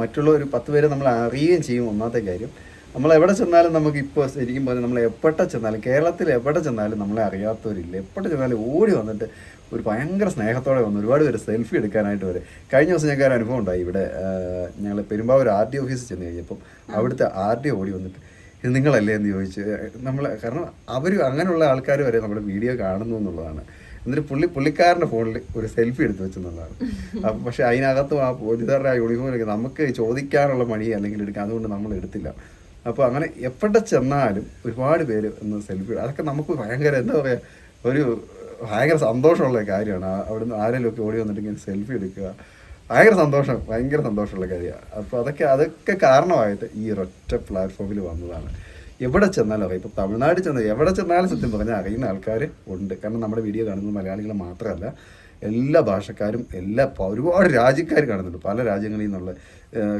മറ്റുള്ള ഒരു പത്ത് പേരെ നമ്മൾ അറിയുകയും ചെയ്യും ഒന്നാമത്തെ കാര്യം. നമ്മൾ എവിടെ ചെന്നാലും നമുക്ക് ഇപ്പോൾ ശരിക്കും പറഞ്ഞാൽ നമ്മൾ എവിടെ ചെന്നാലും കേരളത്തിൽ എവിടെ ചെന്നാലും നമ്മളെ അറിയാത്തവരില്ല. എവിടെ ചെന്നാലും ഓടി വന്നിട്ട് ഒരു ഭയങ്കര സ്നേഹത്തോടെ വന്ന് ഒരുപാട് പേര് സെൽഫി എടുക്കാനായിട്ട് വരെ. കഴിഞ്ഞ ദിവസം ഞങ്ങൾക്ക് ഒരു അനുഭവം ഉണ്ടായി. ഇവിടെ ഞങ്ങൾ പെരുമ്പാവൂർ ആർ ഡി ഓഫീസിൽ ചെന്ന് കഴിഞ്ഞപ്പം അവിടുത്തെ ആർ ഡി ഓടി വന്നിട്ട് ഇത് നിങ്ങളല്ലേ എന്ന് ചോദിച്ചു നമ്മൾ കാരണം അവർ അങ്ങനെയുള്ള ആൾക്കാർ വരെ നമ്മുടെ വീഡിയോ കാണുന്നു എന്നുള്ളതാണ്. എന്നിട്ട് പുള്ളി പുള്ളിക്കാരന്റെ ഫോണിൽ ഒരു സെൽഫി എടുത്ത് വെച്ചെന്നുള്ളതാണ്. അപ്പം പക്ഷേ അതിനകത്തും ആ പോലീസുകാരുടെ ആ യൂണിഫോമിലൊക്കെ നമുക്ക് ചോദിക്കാനുള്ള മണി അല്ലെങ്കിൽ എടുക്കാം അതുകൊണ്ട് നമ്മൾ എടുത്തില്ല. അപ്പോൾ അങ്ങനെ എവിടെ ചെന്നാലും ഒരുപാട് പേര് ഒന്ന് സെൽഫി അതൊക്കെ നമുക്ക് ഭയങ്കര എന്താ പറയുക ഒരു ഭയങ്കര സന്തോഷമുള്ള കാര്യമാണ്. അവിടെ അവിടുന്ന് ആരെങ്കിലും ഒക്കെ ഓടി വന്നിട്ട് സെൽഫി എടുക്കുക. ഭയങ്കര സന്തോഷം ഭയങ്കര സന്തോഷമുള്ള കാര്യമാണ്. അപ്പോൾ അതൊക്കെ അതൊക്കെ കാരണമായിട്ട് ഈ ഒരൊറ്റ പ്ലാറ്റ്ഫോമിൽ വന്നതാണ്. എവിടെ ചെന്നാലും അറിയാം. ഇപ്പോൾ തമിഴ്നാട് ചെന്ന് എവിടെ ചെന്നാലും സത്യം പറഞ്ഞാൽ അറിയുന്ന ആൾക്കാർ ഉണ്ട്. കാരണം നമ്മുടെ വീഡിയോ കാണുന്നത് മലയാളികൾ മാത്രമല്ല എല്ലാ ഭാഷക്കാരും എല്ലാ ഒരുപാട് രാജ്യക്കാർ കാണുന്നുണ്ട്. പല രാജ്യങ്ങളിൽ നിന്നുള്ള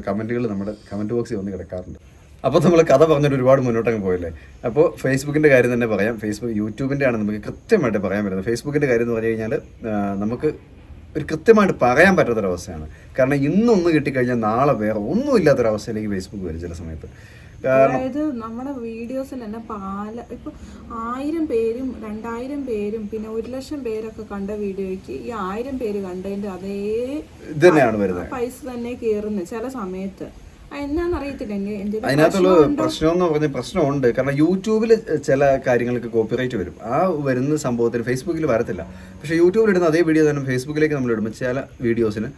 കമന്റുകൾ നമ്മുടെ കമന്റ് ബോക്സിൽ വന്ന് കിടക്കാറുണ്ട്. അപ്പോൾ നമ്മൾ കഥ പറഞ്ഞിട്ട് ഒരുപാട് മുന്നോട്ടങ്ങ് പോയല്ലേ? അപ്പോൾ ഫേസ്ബുക്കിന്റെ കാര്യം തന്നെ പറയാം. ഫേസ്ബുക്ക് യൂട്യൂബിന്റെ ആണ് നമുക്ക് കൃത്യമായിട്ട് പറയാൻ പറ്റുന്നത്. ഫേസ്ബുക്കിന്റെ കാര്യം എന്ന് പറഞ്ഞു കഴിഞ്ഞാൽ നമുക്ക് ഒരു കൃത്യമായിട്ട് പറയാൻ പറ്റാത്തൊരവസ്ഥയാണ്. കാരണം ഇന്നൊന്ന് കിട്ടിക്കഴിഞ്ഞാൽ നാളെ വേറെ ഒന്നും ഇല്ലാത്തൊരവസ്ഥയിലേക്ക് ഫേസ്ബുക്ക് വരും ചില സമയത്ത്. അതായത് നമ്മുടെ വീഡിയോസിൽ തന്നെ പാല ഇപ്പൊ ആയിരം പേരും രണ്ടായിരം പേരും പിന്നെ ഒരു ലക്ഷം പേരൊക്കെ കണ്ട വീഡിയോയ്ക്ക് ഈ ആയിരം പേര് കണ്ടതിന്റെ അതേ ഇത് തന്നെയാണ് വരുന്നത്. പൈസ തന്നെ കേറുന്നു ചില സമയത്ത്. അതിനകത്തുള്ള പ്രശ്നം എന്ന് പറഞ്ഞ പ്രശ്നമുണ്ട്. കാരണം യൂട്യൂബിൽ ചില കാര്യങ്ങൾക്ക് കോപ്പിറൈറ്റ് വരും. ആ വരുന്ന സംഭവത്തിൽ ഫേസ്ബുക്കിൽ വരത്തില്ല. പക്ഷേ യൂട്യൂബിൽ ഇടുന്ന അതേ വീഡിയോ തന്നെ ഫേസ്ബുക്കിലേക്ക് നമ്മൾ ഇടുമ്പോൾ ചില വീഡിയോസിന്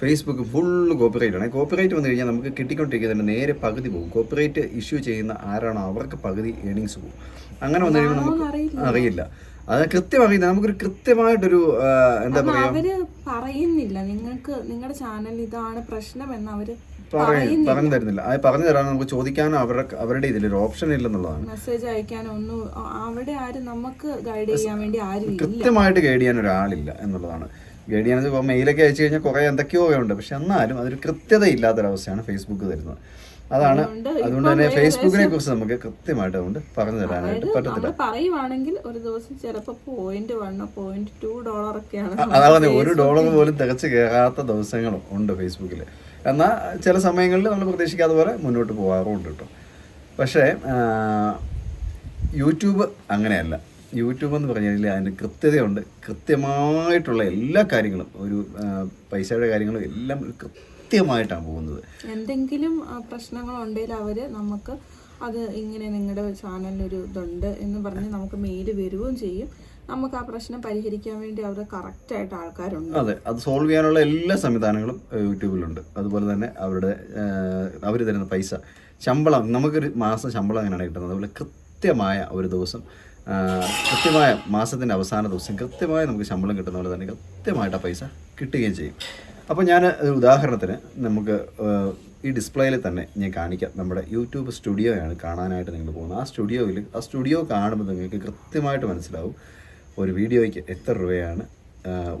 ഫേസ്ബുക്ക് ഫുള്ള് കോപ്പിറൈറ്റ് ആണ്. കോപ്പിറൈറ്റ് വന്നു കഴിഞ്ഞാൽ നമുക്ക് കിട്ടിക്കൊണ്ടിരിക്കുന്നതിന് നേരെ പകുതി പോകും. കോപ്പിറൈറ്റ് ഇഷ്യൂ ചെയ്യുന്ന ആരാണോ അവർക്ക് പകുതി ഏണിങ്സ് പോകും. അങ്ങനെ വന്നു കഴിയുമ്പോൾ നമുക്ക് അറിയില്ല. അത് കൃത്യം അറിയില്ല. നമുക്കൊരു കൃത്യമായിട്ടൊരു എന്താ പറയാ? അവർ പറയുന്നില്ല. നിങ്ങൾക്ക് നിങ്ങളുടെ ചാനൽ ഇതാണ് പ്രശ്നം എന്ന് അവർ പറഞ്ഞു തരുന്നില്ല. അത് പറഞ്ഞു തരാൻ നമുക്ക് ചോദിക്കാനോ അവരുടെ അവരുടെ ഒരു ഓപ്ഷൻ ഇല്ലെന്നുള്ളതാണ്. മെസ്സേജ് അയക്കാനോ ഒന്നും അവിടെ ആരും നമുക്ക് ഗൈഡ് ചെയ്യാൻ വേണ്ടി ആരും കൃത്യമായിട്ട് ഗൈഡ് ചെയ്യാൻ ഒരാളില്ല എന്നുള്ളതാണ്. ഗൈഡ് ചെയ്യാൻ ഇപ്പോൾ മെയിലൊക്കെ അയച്ചു കഴിഞ്ഞാൽ കുറേ എന്തൊക്കെയോ ഉണ്ട്. പക്ഷെ എന്നാലും അതൊരു കൃത്യത ഇല്ലാത്തൊരവസ്ഥയാണ് ഫേസ്ബുക്ക് തരുന്നത്. അതാണ് അതുകൊണ്ട് തന്നെ ഫേസ്ബുക്കിനെ കുറിച്ച് നമുക്ക് കൃത്യമായിട്ട് അതുകൊണ്ട് പറഞ്ഞു തരാനായിട്ട് പറ്റത്തില്ല. പറയുവാണെങ്കിൽ ഒരു ദിവസം ചിലപ്പോ പോയിന്റ് വണ്ണോ പോയിന്റ് ടു ഡോളർ ഒക്കെയാണ് അതാണ് ഒരു ഡോളർ പോലും തികച്ചു കയറാത്ത ദിവസങ്ങളും ഉണ്ട് ഫേസ്ബുക്കിൽ എന്നാൽ ചില സമയങ്ങളിൽ നമ്മൾ പ്രതീക്ഷിക്കാത്ത പോലെ മുന്നോട്ട് പോകാറുമുണ്ട് കേട്ടോ. പക്ഷേ യൂട്യൂബ് അങ്ങനെയല്ല. യൂട്യൂബ് എന്ന് പറഞ്ഞു കഴിഞ്ഞാൽ അതിന്റെ കൃത്യതയുണ്ട്. കൃത്യമായിട്ടുള്ള എല്ലാ കാര്യങ്ങളും ഒരു പൈസയുടെ കാര്യങ്ങളും എല്ലാം കൃത്യമായിട്ടാണ് പോകുന്നത്. എന്തെങ്കിലും പ്രശ്നങ്ങൾ പ്രശ്നങ്ങളുണ്ടെങ്കിൽ അവർ നമുക്ക് അത് ഇങ്ങനെ നിങ്ങളുടെ ചാനലിനൊരു ഇതുണ്ട് എന്ന് പറഞ്ഞ് നമുക്ക് മെയിൽ വരികയും ചെയ്യും. നമുക്ക് ആ പ്രശ്നം പരിഹരിക്കാൻ വേണ്ടി അവിടെ കറക്റ്റ് ആയിട്ട് ആൾക്കാരുണ്ട്. അതെ അത് സോൾവ് ചെയ്യാനുള്ള എല്ലാ സംവിധാനങ്ങളും യൂട്യൂബിലുണ്ട്. അതുപോലെ തന്നെ അവരുടെ അവർ തരുന്ന പൈസ. ശമ്പളം നമുക്കൊരു മാസം ശമ്പളം അങ്ങനെയാണ് കിട്ടുന്നത്? അതുപോലെ കൃത്യമായ ഒരു ദിവസം കൃത്യമായ മാസത്തിന്റെ അവസാന ദിവസം കൃത്യമായി നമുക്ക് ശമ്പളം കിട്ടുന്ന പോലെ തന്നെ കൃത്യമായിട്ട് ആ പൈസ കിട്ടുകയും ചെയ്യും. അപ്പോൾ ഞാൻ ഉദാഹരണത്തിന് നമുക്ക് ഈ ഡിസ്പ്ലേയിൽ തന്നെ ഞാൻ കാണിക്കാം. നമ്മുടെ യൂട്യൂബ് സ്റ്റുഡിയോയാണ് കാണാനായിട്ട് നിങ്ങൾ പോകുന്നത്. ആ സ്റ്റുഡിയോയിൽ ആ സ്റ്റുഡിയോ കാണുമ്പോൾ നിങ്ങൾക്ക് കൃത്യമായിട്ട് മനസ്സിലാവും ഒരു വീഡിയോയ്ക്ക് എത്ര രൂപയാണ്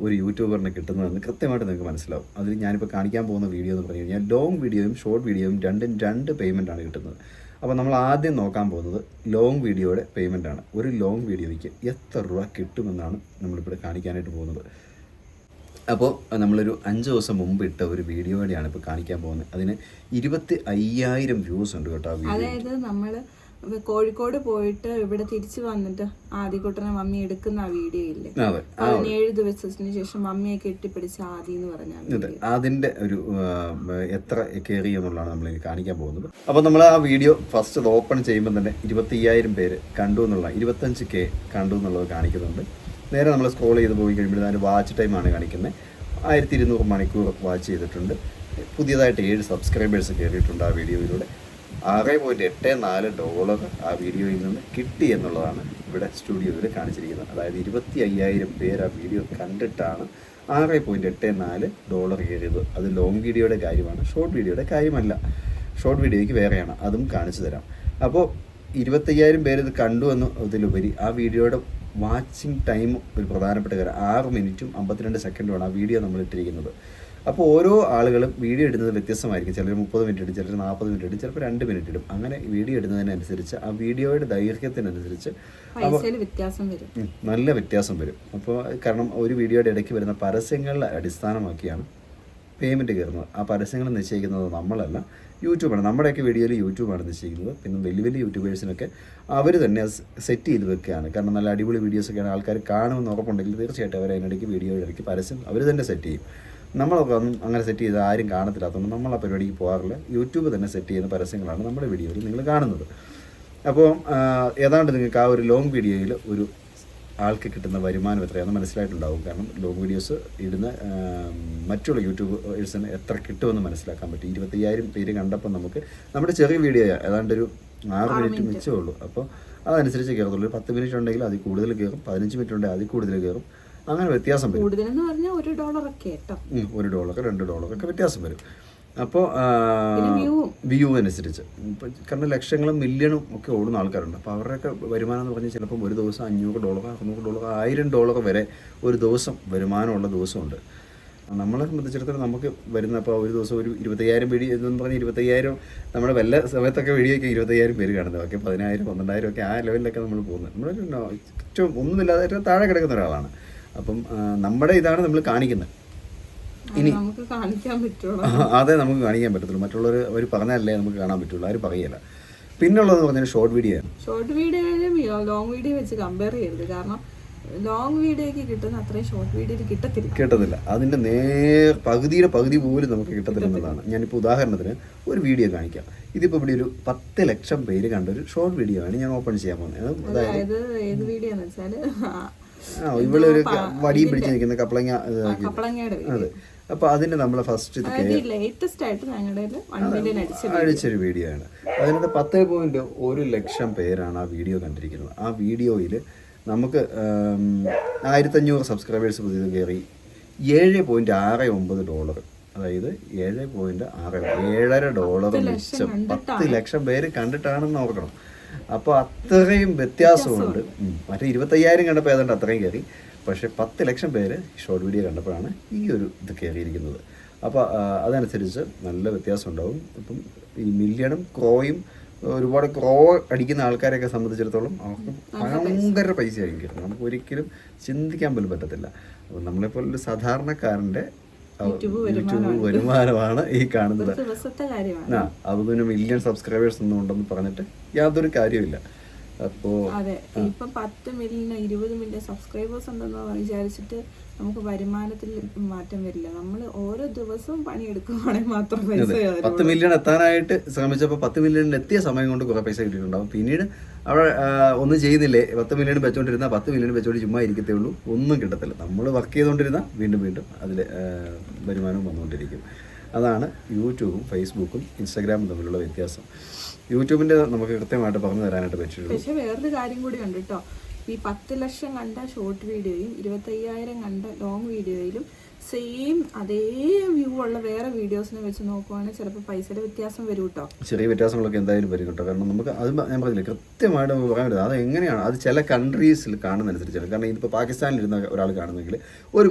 ഒരു യൂട്യൂബറിന് കിട്ടുന്നതെന്ന് കൃത്യമായിട്ട് നിങ്ങൾക്ക് മനസ്സിലാവും. അതിൽ ഞാനിപ്പോൾ കാണിക്കാൻ പോകുന്ന വീഡിയോ എന്ന് പറഞ്ഞു കഴിഞ്ഞാൽ ലോങ് വീഡിയോയും ഷോർട്ട് വീഡിയോയും രണ്ടും രണ്ട് പേയ്മെന്റാണ് കിട്ടുന്നത്. അപ്പോൾ നമ്മൾ ആദ്യം നോക്കാൻ പോകുന്നത് ലോങ് വീഡിയോയുടെ പേയ്മെന്റ് ആണ്. ഒരു ലോങ് വീഡിയോയ്ക്ക് എത്ര രൂപ കിട്ടുമെന്നാണ് നമ്മളിവിടെ കാണിക്കാനായിട്ട് പോകുന്നത്. അപ്പോൾ നമ്മളൊരു അഞ്ച് ദിവസം മുമ്പ് ഇട്ട ഒരു വീഡിയോയുടെയാണ് ഇപ്പോൾ കാണിക്കാൻ പോകുന്നത്. അതിന് ഇരുപത്തി അയ്യായിരം വ്യൂസ് ഉണ്ട് കേട്ടോ അതായത് നമ്മൾ കോഴിക്കോട് പോയിട്ട് ഇവിടെ തിരിച്ചു വന്നിട്ട് ആദ്യക്കുട്ടനെ മമ്മി എടുക്കുന്ന ആ വീഡിയോ ഇല്ലേ? പതിനേഴ് ദിവസത്തിന് ശേഷം മമ്മിയെ കെട്ടിപ്പിടിച്ച ആദി എന്ന് പറഞ്ഞ ആ അതെ. അതിന്റെ ഒരു എത്ര കേറി എന്നുള്ളതാണ് നമ്മൾ കാണിക്കാൻ പോകുന്നത്. അപ്പോൾ നമ്മൾ ആ വീഡിയോ ഫസ്റ്റ് അത് ഓപ്പൺ ചെയ്യുമ്പോൾ തന്നെ ഇരുപത്തി അയ്യായിരം പേര് കണ്ടു എന്നുള്ള ഇരുപത്തഞ്ച് കെ കണ്ടു എന്നുള്ളത് കാണിക്കുന്നുണ്ട്. നേരെ നമ്മൾ സ്ക്രോൾ ചെയ്ത് പോയി കഴിയുമ്പോൾ അതിന് വാച്ച് ടൈം ആണ് കാണിക്കുന്നത്. ആയിരത്തി ഇരുന്നൂറ് മണിക്കൂർ വാച്ച് ചെയ്തിട്ടുണ്ട്. പുതിയതായിട്ട് ഏഴ് സബ്സ്ക്രൈബേഴ്സ് കയറിയിട്ടുണ്ട് ആ വീഡിയോയിലൂടെ. ആറ് പോയിന്റ് എട്ട് നാല് ഡോളർ ആ വീഡിയോയിൽ നിന്ന് കിട്ടി എന്നുള്ളതാണ് ഇവിടെ സ്റ്റുഡിയോയിൽ കാണിച്ചിരിക്കുന്നത്. അതായത് ഇരുപത്തി അയ്യായിരം പേര് ആ വീഡിയോ കണ്ടിട്ടാണ് ആറ് പോയിന്റ് എട്ട് നാല് ഡോളർ കയറിയത്. അത് ലോങ് വീഡിയോയുടെ കാര്യമാണ് ഷോർട്ട് വീഡിയോയുടെ കാര്യമല്ല. ഷോർട്ട് വീഡിയോയ്ക്ക് വേറെയാണ് അതും കാണിച്ചു തരാം. അപ്പോൾ ഇരുപത്തയ്യായിരം പേര് ഇത് കണ്ടു എന്ന് ഇതിലുപരി ആ വീഡിയോയുടെ വാച്ചിങ് ടൈം ഒരു പ്രധാനപ്പെട്ട കാര്യം ആറ് മിനിറ്റും അമ്പത്തിരണ്ട് സെക്കൻഡുമാണ് ആ വീഡിയോ നമ്മൾ ഇട്ടിരിക്കുന്നത്. അപ്പോൾ ഓരോ ആളുകളും വീഡിയോ ഇടുന്നത് വ്യത്യസ്തമായിരിക്കും. ചിലർ മുപ്പത് മിനിറ്റ് ഇടും ചിലർ നാൽപ്പത് മിനിറ്റ് ഇടും ചിലപ്പോൾ രണ്ട് മിനിറ്റ് ഇടും. അങ്ങനെ വീഡിയോ ഇടുന്നതിനനുസരിച്ച് ആ വീഡിയോയുടെ ദൈർഘ്യത്തിനനുസരിച്ച് നല്ല വ്യത്യാസം വരും. അപ്പോൾ കാരണം ഒരു വീഡിയോയുടെ ഇടയ്ക്ക് വരുന്ന പരസ്യങ്ങളെ അടിസ്ഥാനമാക്കിയാണ് പേയ്മെന്റ് കയറുന്നത്. ആ പരസ്യങ്ങൾ നിശ്ചയിക്കുന്നത് നമ്മളല്ല യൂട്യൂബാണ്. നമ്മുടെയൊക്കെ വീഡിയോയിൽ യൂട്യൂബാണ് നിശ്ചയിക്കുന്നത്. പിന്നെ വലിയ വലിയ യൂട്യൂബേഴ്സിനൊക്കെ അവർ തന്നെ സെറ്റ് ചെയ്ത് വെക്കുകയാണ്. കാരണം നല്ല അടിപൊളി വീഡിയോസൊക്കെയാണ് ആൾക്കാർ കാണുമെന്ന് ഉറപ്പുണ്ടെങ്കിൽ തീർച്ചയായിട്ടും അവർ അതിനിടയ്ക്ക് വീഡിയോ ഇടയ്ക്ക് പരസ്യം അവർ തന്നെ സെറ്റ് ചെയ്യും. നമ്മളൊക്കെ ഒന്നും അങ്ങനെ സെറ്റ് ചെയ്ത് ആരും കാണത്തില്ലാത്തതുകൊണ്ട് നമ്മൾ ആ പരിപാടിക്ക് പോകാറില്ല യൂട്യൂബ് തന്നെ സെറ്റ് ചെയ്യുന്ന പരസ്യങ്ങളാണ് നമ്മുടെ വീഡിയോയിൽ നിങ്ങൾ കാണുന്നത്. അപ്പോൾ ഏതാണ്ട് നിങ്ങൾക്ക് ആ ഒരു ലോങ് വീഡിയോയിൽ ഒരു ആൾക്ക് കിട്ടുന്ന വരുമാനം എത്രയാണെന്ന് മനസ്സിലായിട്ടുണ്ടാവും. കാരണം ലോങ് വീഡിയോസ് ഇടുന്ന മറ്റുള്ള യൂട്യൂബേഴ്സിന് എത്ര കിട്ടുമെന്ന് മനസ്സിലാക്കാൻ പറ്റും. ഇരുപത്തയ്യായിരം പേര് കണ്ടപ്പോൾ നമുക്ക് നമ്മുടെ ചെറിയ വീഡിയോ ഏതാണ്ട് ഒരു ആറ് മിനിറ്റ് മിച്ചമേ ഉള്ളൂ. അപ്പോൾ അതനുസരിച്ച് കയറത്തുള്ളൂ ഒരു പത്ത് മിനിറ്റ് ഉണ്ടെങ്കിൽ അതിൽ കൂടുതൽ കയറും പതിനഞ്ച് മിനിറ്റ് ഉണ്ടെങ്കിൽ അതിൽ കൂടുതൽ കയറും അങ്ങനെ വ്യത്യാസം വരും. കൂടുതലെന്ന് പറഞ്ഞാൽ ഒരു ഡോളർ ഒക്കെ കേട്ടോ ഒരു ഡോളർ രണ്ട് ഡോളറൊക്കെ വ്യത്യാസം വരും. അപ്പോൾ വ്യൂ അനുസരിച്ച്. കാരണം ലക്ഷങ്ങളും മില്യണും ഒക്കെ ഓടുന്ന ആൾക്കാരുണ്ട്. അപ്പോൾ അവരുടെയൊക്കെ വരുമാനം എന്ന് പറഞ്ഞാൽ ചിലപ്പം ഒരു ദിവസം അഞ്ഞൂറ് ഡോളർ അറുന്നൂറ് ഡോളർ ആയിരം ഡോളർ വരെ ഒരു ദിവസം വരുമാനമുള്ള ദിവസമുണ്ട്. നമ്മളെ സംബന്ധിച്ചിടത്തോളം നമുക്ക് വരുന്ന അപ്പോൾ ഒരു ദിവസം ഒരു ഇരുപത്തയ്യായിരം വെടി എന്ന് പറഞ്ഞാൽ ഇരുപത്തയ്യായിരം നമ്മുടെ വല്ല സമയത്തൊക്കെ വീഡിയോയ്ക്ക് ഇരുപത്തയ്യായിരം പേര് കാണുന്നത്. ഓക്കെ പതിനായിരം പന്ത്രണ്ടായിരം ഒക്കെ ആ ലെവലിലൊക്കെ നമ്മൾ പോകുന്നത്. നമ്മളൊരു ഏറ്റവും ഒന്നുമില്ലാതെ ഏറ്റവും താഴെ കിടക്കുന്ന ഒരാളാണ്. അപ്പം നമ്മുടെ ഇതാണ് നമ്മൾ കാണിക്കുന്നത്. ഇനി നമുക്ക് കാണിക്കാൻ പറ്റുള്ളൂ. അതെ നമുക്ക് കാണിക്കാൻ പറ്റത്തുള്ളൂ. മറ്റുള്ളവർ അവർ പറഞ്ഞാലേ നമുക്ക് കാണാൻ പറ്റുള്ളൂ. ആരും പറയല്ല പിന്നുള്ളതെന്ന് പറഞ്ഞാൽ ഷോർട്ട് വീഡിയോ ആണ്. ഷോർട്ട് വീഡിയോയിലും ലോങ് വീഡിയോ വെച്ച് കമ്പയർ ചെയ്യരുത്. കാരണം ലോങ് വീഡിയോയ്ക്ക് കിട്ടുന്ന അത്രയും ഷോർട്ട് വീഡിയോയിൽ കിട്ടത്തില്ല. കിട്ടത്തില്ല. അതിന്റെ നേർ പകുതിയുടെ പകുതി പോലും നമുക്ക് കിട്ടത്തില്ല എന്നതാണ് ഞാനിപ്പോൾ ഉദാഹരണത്തിന് ഒരു വീഡിയോ കാണിക്കാം. ഇതിപ്പോൾ ഇവിടെ ഒരു പത്ത് ലക്ഷം പേര് കണ്ട ഒരു ഷോർട്ട് വീഡിയോ ആണ് ഞാൻ ഓപ്പൺ ചെയ്യാൻ പോകുന്നത്. അത് അതായത് ഏത് വീഡിയോ എന്ന് വെച്ചാൽ ആ ഇവളൊരു വടിയും പിടിച്ച് നിൽക്കുന്ന കപ്പളങ്ങ ഇതാക്കി. കപ്പളങ്ങയുടെ അതെ. അപ്പോൾ അതിന്റെ നമ്മൾ ഫസ്റ്റ് ലേറ്റസ്റ്റ് ആയിട്ട് ഞങ്ങളുടെ വൺ മില്യൺ അടിച്ച അഴിച്ചൊരു വീഡിയോ ആണ് അതിനകത്ത് പത്ത് പോയിന്റ് ഒരു ലക്ഷം പേരാണ് ആ വീഡിയോ കണ്ടിരിക്കുന്നത്. ആ വീഡിയോയിൽ നമുക്ക് ആയിരത്തഞ്ഞൂറ് സബ്സ്ക്രൈബേഴ്സ് പുതിയത് കയറി ഏഴ് പോയിന്റ് ആറ് ഒമ്പത് ഡോളർ അതായത് ഏഴ് പോയിന്റ് ആറ് ഏഴര ഡോളർ ലക്ഷം പത്ത് ലക്ഷം പേര് കണ്ടിട്ടാണെന്ന് ഓർക്കണം. അപ്പോൾ അത്രയും വ്യത്യാസമുണ്ട്. മറ്റേ ഇരുപത്തയ്യായിരം കണ്ടപ്പോൾ ഏതാണ്ട് അത്രയും കയറി. പക്ഷേ പത്ത് ലക്ഷം പേര് ഷോർട്ട് വീഡിയോ കണ്ടപ്പോഴാണ് ഈ ഒരു ഇത് കയറിയിരിക്കുന്നത്. അപ്പോൾ അതനുസരിച്ച് നല്ല വ്യത്യാസം ഉണ്ടാവും ഇപ്പം ഈ മില്യണും ക്രോയും ഒരുപാട് ക്രോ അടിക്കുന്ന ആൾക്കാരെയൊക്കെ സംബന്ധിച്ചിടത്തോളം അവർക്ക് ഭയങ്കര പൈസ. ആയിരിക്കും നമുക്ക് ഒരിക്കലും ചിന്തിക്കാൻ പോലും പറ്റത്തില്ല. അപ്പം നമ്മളെപ്പോലൊരു സാധാരണക്കാരന്റെ യൂട്യൂബ് വരുമാനമാണ്. ഈ കാണുന്നത്. ആ അതൊന്നും മില്യൺ സബ്സ്ക്രൈബേഴ്സ് ഒന്നും ഉണ്ടെന്ന് പറഞ്ഞിട്ട് യാതൊരു കാര്യമില്ല അപ്പോൾ അതെ. ഇപ്പൊ പത്ത് മില്യൺ ഇരുപത് മില്യൺ സബ്സ്ക്രൈബേഴ്സ് ഉണ്ടെന്ന് വിചാരിച്ചിട്ട് നമുക്ക് വരുമാനത്തിൽ മാറ്റം വരില്ല. നമ്മൾ ഓരോ ദിവസവും പണിയെടുക്കുവാണെങ്കിൽ മാത്രം പൈസ. പത്ത് മില്യൺ എത്താനായിട്ട് ശ്രമിച്ചപ്പോൾ പത്ത് മില്യണിൽ എത്തിയ സമയം കൊണ്ട് കുറെ പൈസ കിട്ടിയിട്ടുണ്ടാവും. പിന്നീട് അവിടെ ആ, ഒന്നും ചെയ്യുന്നില്ലേ പത്ത് മില്യൺ വെച്ചോണ്ടിരുന്ന പത്ത് മില്യൺ വെച്ചോണ്ട് ചുമ്മാ ഇരിക്കത്തേ ഉള്ളൂ. ഒന്നും കിട്ടത്തില്ല. നമ്മൾ വർക്ക് ചെയ്തുകൊണ്ടിരുന്ന വീണ്ടും വീണ്ടും അതിൽ വരുമാനം വന്നുകൊണ്ടിരിക്കും അതാണ് യൂട്യൂബും ഫേസ്ബുക്കും ഇൻസ്റ്റാഗ്രാമും തമ്മിലുള്ള വ്യത്യാസം. യൂട്യൂബിന്റെ നമുക്ക് കൃത്യമായിട്ട് പറഞ്ഞു തരാനായിട്ട് പറ്റുള്ളൂ പക്ഷെ വേറൊരു കാര്യം കൂടി ഉണ്ട് കേട്ടോ. ഈ പത്ത് ലക്ഷം കണ്ട ഷോർട്ട് വീഡിയോയും ഇരുപത്തയ്യായിരം കണ്ട ലോങ് വീഡിയോയിലും സെയിം അതേ വ്യൂ ഉള്ള വേറെ വീഡിയോസിനെ വെച്ച് നോക്കുവാണെങ്കിൽ ചിലപ്പോൾ പൈസയുടെ വ്യത്യാസം വരും കേട്ടോ ചെറിയ വ്യത്യാസങ്ങളൊക്കെ എന്തായാലും വരും കേട്ടോ കാരണം നമുക്ക് അത് ഞാൻ പറഞ്ഞില്ല കൃത്യമായിട്ട് നമുക്ക് പറയാൻ പറ്റില്ല. അത് എങ്ങനെയാണ്? അത് ചില കൺട്രീസിൽ കാണുന്നതനുസരിച്ചാണ് കാരണം ഇതിപ്പോൾ പാകിസ്ഥാനിലിരുന്ന ഒരാൾ കാണുന്നെങ്കിൽ ഒരു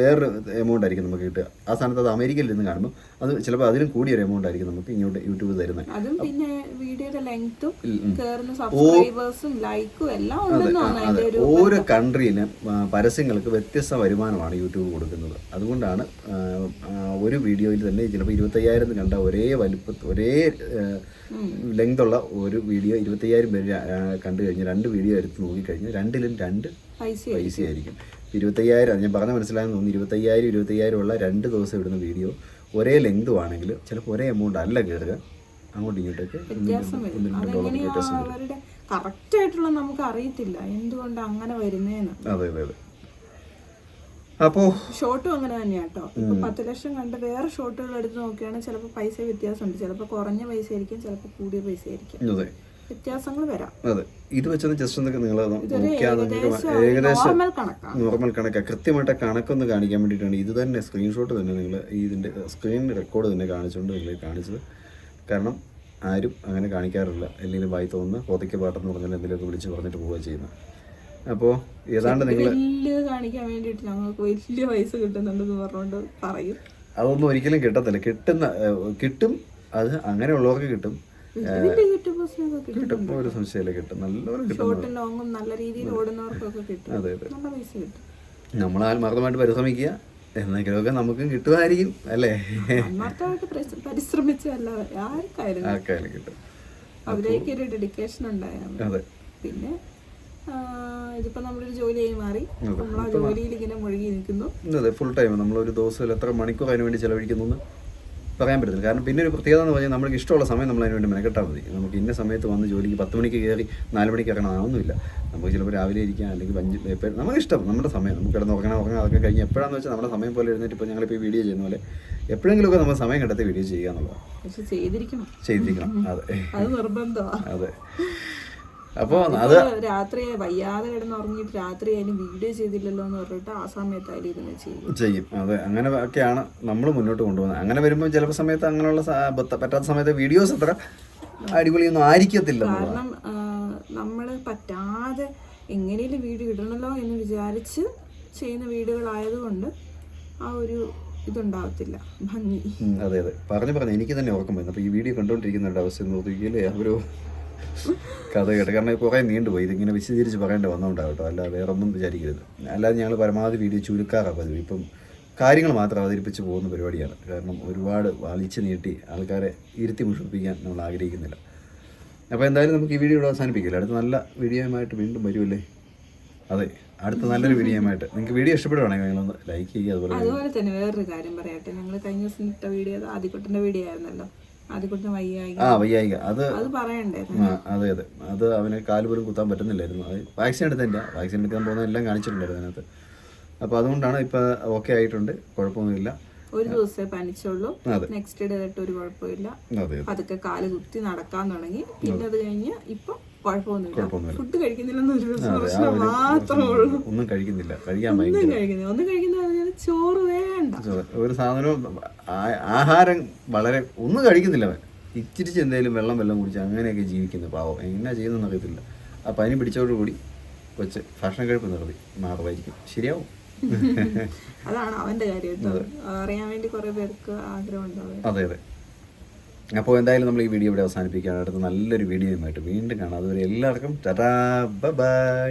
വേറൊരു എമൗണ്ട് ആയിരിക്കും നമുക്ക് കിട്ടുക. ആ സ്ഥാനത്ത് അത് അമേരിക്കയിലിരുന്ന് കാണുമ്പോൾ അത് ചിലപ്പോൾ അതിലും കൂടിയൊരു എമൗണ്ട് ആയിരിക്കും നമുക്ക് ഇങ്ങോട്ട് യൂട്യൂബ് തരുന്നത്. അതും പിന്നെ വീഡിയോയുടെ ലെങ്ത്തും കയറുന്ന സബ്സ്ക്രൈബേഴ്സും ലൈക്കും എല്ലാം ഓരോ കൺട്രീനും പരസ്യങ്ങൾക്ക് വ്യത്യസ്ത വരുമാനമാണ് യൂട്യൂബ് കൊടുക്കുന്നത്. അതുകൊണ്ടാണ് ആ, ആ, ഒരു വീഡിയോയിൽ തന്നെ ചിലപ്പോൾ ഇരുപത്തയ്യായിരം കണ്ട ഒരേ വലുപ്പ ഒരേ ലെങ്ത് ഉള്ള ഒരു വീഡിയോ ഇരുപത്തയ്യായിരം പേര് കണ്ടു കഴിഞ്ഞ് രണ്ട് വീഡിയോ എടുത്ത് നോക്കിക്കഴിഞ്ഞാൽ രണ്ടിലും രണ്ട് പൈസ ആയിരിക്കും ഇരുപത്തയ്യായിരം ഞാൻ പറഞ്ഞ മനസ്സിലായെന്ന് തോന്നുന്നു ഇരുപത്തയ്യായിരം ഇരുപത്തയ്യായിരം ഉള്ള രണ്ട് ദിവസം ഇടുന്ന വീഡിയോ ഒരേ ലെങ്ത് ആണെങ്കിൽ ചിലപ്പോൾ ഒരേ എമൗണ്ട് അല്ല കയറുക അങ്ങോട്ടും ഇങ്ങോട്ടൊക്കെ കറക്റ്റ് ആയിട്ടുള്ള നമുക്ക് അറിയത്തില്ല. എന്തുകൊണ്ട് അങ്ങനെ വരുന്നേന്ന്. അതെ അതെ അതെ. അപ്പോൾ ഷോട്ടും അങ്ങനെ തന്നെയാ കേട്ടോ ഇപ്പൊ പത്ത് ലക്ഷം കണ്ട് വേറെ ഷോട്ടുകൾ എടുത്ത് നോക്കുകയാണെങ്കിൽ ചിലപ്പോൾ പൈസ വ്യത്യാസമുണ്ട്. ചിലപ്പോൾ കുറഞ്ഞ പൈസ ആയിരിക്കും ചിലപ്പോൾ കൂടിയ പൈസ ആയിരിക്കും വ്യത്യാസങ്ങൾ വരാം. അതെ. ഇത് വെച്ചൊന്ന് ജസ്റ്റ് ഒന്ന് നിങ്ങൾ ഏകദേശം നോർമൽ കണക്കാണ് കൃത്യമായിട്ട് കണക്കൊന്ന് കാണിക്കാൻ വേണ്ടിയിട്ടാണ്. ഇത് തന്നെ സ്ക്രീൻഷോട്ട് തന്നെ നിങ്ങൾ ഇതിന്റെ സ്ക്രീൻ റെക്കോർഡ് തന്നെ കാണിച്ചുകൊണ്ട് നിങ്ങൾ കാണിച്ചത്. കാരണം ആരും അങ്ങനെ കാണിക്കാറില്ല. എന്തെങ്കിലും വായി തോന്നുന്ന കോതയ്ക്ക് പാട്ടെന്ന് പറഞ്ഞാൽ എന്തെങ്കിലുമൊക്കെ വിളിച്ച് പറഞ്ഞിട്ട് പോവുക ചെയ്യുന്നത്. അപ്പോൾ ഏതാണ്ട് നിങ്ങൾ കാണിക്കാൻ വേണ്ടിയിട്ട് ഞങ്ങൾക്ക് വലിയ പൈസ കിട്ടുന്നുണ്ടെന്ന് പറഞ്ഞുകൊണ്ട് പറയും. അതൊന്നും ഒരിക്കലും കിട്ടത്തില്ല. കിട്ടുന്ന കിട്ടും. അത് അങ്ങനെയുള്ളവർക്ക് കിട്ടും. കിട്ടും ഒരു സംശയമില്ല കിട്ടും. നല്ലപോലെ കിട്ടും. നല്ല രീതിയിൽ ഓടുന്നവർക്കൊക്കെ കിട്ടും. അതെ അതെ. നമ്മൾ ആത്മാർത്ഥമായിട്ട് പരിശ്രമിക്കുക. എന്തെങ്കിലുമൊക്കെ നമുക്ക് കിട്ടുമായിരിക്കും അല്ലേ? പരിശ്രമിച്ചല്ല ആക്കായാലും കിട്ടും. അതിലേക്ക് ഒരു ഡെഡിക്കേഷൻ ഉണ്ടായാൽ പിന്നെ ഇതിപ്പോ നമ്മളൊരു ജോലിയായി മാറി. നമ്മൾ ആ ജോലിയിൽ ഇങ്ങനെ മുഴുകി നിൽക്കുന്നു. അതെ ഫുൾ ടൈം നമ്മൾ ഒരു ദിവസത്തിൽ എത്ര മണിക്കൂർ അതിന് വേണ്ടി ചെലവഴിക്കുന്നു പറയാൻ പറ്റത്തില്ല. കാരണം പിന്നെ ഒരു പ്രത്യേകത എന്ന് പറഞ്ഞാൽ നമുക്ക് ഇഷ്ടമുള്ള സമയം നമ്മൾ അതിനുവേണ്ടി മെനക്കെട്ടാൽ മതി. നമുക്ക് ഇന്ന സമയത്ത് വന്ന് ജോലിക്ക് പത്ത് മണിക്ക് കയറി നാല് മണിക്ക് ഇറങ്ങണം അതൊന്നുമില്ല. നമുക്ക് ചിലപ്പോൾ രാവിലെ ഇരിക്കാം അല്ലെങ്കിൽ അഞ്ച് എപ്പോഴും നമുക്ക് ഇഷ്ടം. നമ്മുടെ സമയം. നമുക്ക് കിടന്ന് ഉറങ്ങണം ഉറങ്ങാം അതൊക്കെ കഴിഞ്ഞ് എപ്പോഴാണെന്ന് വെച്ചാൽ നമ്മുടെ സമയം പോലെ എഴുന്നേറ്റ് ഇപ്പോൾ ഞങ്ങളിപ്പോൾ ഈ വീഡിയോ ചെയ്യുന്ന പോലെ എപ്പോഴെങ്കിലുമൊക്കെ നമ്മൾ സമയം കണ്ടെത്തി വീഡിയോ ചെയ്യുക എന്നുള്ളതാണ്. ചെയ്തിരിക്കണം. ചെയ്തിരിക്കണം. അതെ. അത് നിർബന്ധമാണ് അതെ. അപ്പോൾ അത് രാത്രി വയ്യാതെ കിടന്ന് ഉറങ്ങിയിട്ട് രാത്രി അതിന് വീഡിയോ ചെയ്തില്ലല്ലോ എന്ന് പറഞ്ഞിട്ട് ആ സമയത്തായാലും ഇതിനെ ചെയ്യും. ചെയ്യും. അതെ അങ്ങനെ ഒക്കെയാണ് നമ്മൾ മുന്നോട്ട് കൊണ്ടുപോകുന്നത്. അങ്ങനെ വരുമ്പോൾ ചിലപ്പോൾ സമയത്ത് അങ്ങനെയുള്ള പറ്റാത്ത സമയത്ത് വീഡിയോസ് അത്ര അടിപൊളിയൊന്നും ആയിരിക്കത്തില്ല കാരണം നമ്മൾ പറ്റാതെ എങ്ങനെയും വീഡിയോ ഇടണല്ലോ എന്ന് വിചാരിച്ച് ചെയ്യുന്ന വീഡിയോകളായതുകൊണ്ട് ആ ഒരു ഇതുണ്ടാവത്തില്ല. ഭംഗി. അതെ അതെ. പറഞ്ഞു പറഞ്ഞു. എനിക്ക് തന്നെ ഓർക്കുമ്പോൾ വരുന്നു അപ്പോൾ ഈ വീഡിയോ കണ്ടുകൊണ്ടിരിക്കുന്നവരുടെ അവസ്ഥ നോക്കിയില്ലേ ഒരു കഥ കേട്ട് കാരണം കുറേ നീണ്ടുപോയി ഇതിങ്ങനെ വിശദീകരിച്ച് പറയേണ്ടി വന്നുകൊണ്ടാവും കേട്ടോ. അല്ല വേറെ ഒന്നും വിചാരിക്കരുത്. അല്ലാതെ ഞങ്ങൾ പരമാവധി വീഡിയോ ചുരുക്കാറാണ് പതിവ്. ഇപ്പം കാര്യങ്ങൾ മാത്രം അവതരിപ്പിച്ച് പോകുന്ന പരിപാടിയാണ്. കാരണം ഒരുപാട് വലിച്ചു നീട്ടി ആൾക്കാരെ ഇരുത്തി മുഷിപ്പിക്കാൻ നമ്മൾ ആഗ്രഹിക്കുന്നില്ല. അപ്പോൾ എന്തായാലും നമുക്ക് ഈ വീഡിയോ ഇവിടെ അവസാനിപ്പിക്കില്ല അടുത്ത നല്ല വീഡിയോയുമായിട്ട് വീണ്ടും വരുമല്ലേ അതെ. അടുത്ത നല്ലൊരു വീഡിയോയുമായിട്ട്. നിങ്ങൾക്ക് വീഡിയോ ഇഷ്ടപ്പെടുവാണെങ്കിൽ നിങ്ങളൊന്ന് ലൈക്ക് ചെയ്യുക അതുപോലെ അതുപോലെ തന്നെ വേറൊരു കാര്യം പറയട്ടെ. ഞങ്ങൾ കഴിഞ്ഞ ദിവസം ഇട്ട വീഡിയോ ആദ്യക്കുട്ടന്റെ വീഡിയോ ആയിരുന്നല്ലോ. ആ വയ്യായിക. അത് അത് അതെ അതെ. അവന് കാൽ പോലും കുത്താൻ പറ്റുന്നില്ലായിരുന്നു. അത് വാക്സിൻ എടുത്തതിന്റെ വാക്സിൻ എടുക്കാൻ പോകുന്ന എല്ലാം കാണിച്ചിട്ടുണ്ടായിരുന്നു അതിനകത്ത്. അപ്പോൾ അതുകൊണ്ടാണ് ഇപ്പോൾ ഓക്കെ ആയിട്ടുണ്ട്. കുഴപ്പമൊന്നുമില്ല. ഒരു ദിവസമേ പനിച്ചുള്ളൂ. നെക്സ്റ്റ് ഡേ തൊട്ട് ഒരു കുഴപ്പമില്ല. അതെ അതൊക്കെ കാൽ കുത്തി നടക്കാൻ തുടങ്ങി. പിന്നെ അത് കഴിഞ്ഞ് ഇപ്പൊ കുഴപ്പമൊന്നുമില്ല. ഫുഡ് കഴിക്കുന്നില്ലെന്നൊരു ഒന്നും കഴിക്കുന്നില്ല. കഴിക്കാൻ ഒന്നും കഴിക്കുന്നില്ല. ഒന്നും കഴിക്കുന്ന ചോറ് വേണ്ട. ഒരു സാധനവും ആഹാരം വളരെ ഒന്നും കഴിക്കുന്നില്ല അവൻ. ഇച്ചിരിച്ച് എന്തെങ്കിലും വെള്ളം വെള്ളം കുടിച്ച് അങ്ങനെയൊക്കെ ജീവിക്കുന്നു. പാവം. എങ്ങനെ ചെയ്യുന്നതെന്ന് അറിയത്തില്ല. ആ പനി പിടിച്ചോടുകൂടി കൊച്ച് ഭക്ഷണം കഴിപ്പ് നിർത്തി. മാറുമായിരിക്കും. ശരിയാവും. അതാണ് അവന്റെ കാര്യം അറിയാൻ വേണ്ടി കുറെ പേർക്ക് ആഗ്രഹം ഉണ്ടാവും അതെ അതെ. അപ്പോൾ എന്തായാലും നമ്മൾ ഈ വീഡിയോ ഇവിടെ അവസാനിപ്പിക്കുകയാണ്. അടുത്ത നല്ലൊരു വീഡിയോയുമായിട്ട് വീണ്ടും കാണാം. അതുവരെ എല്ലാവർക്കും ടാറ്റാ ബൈ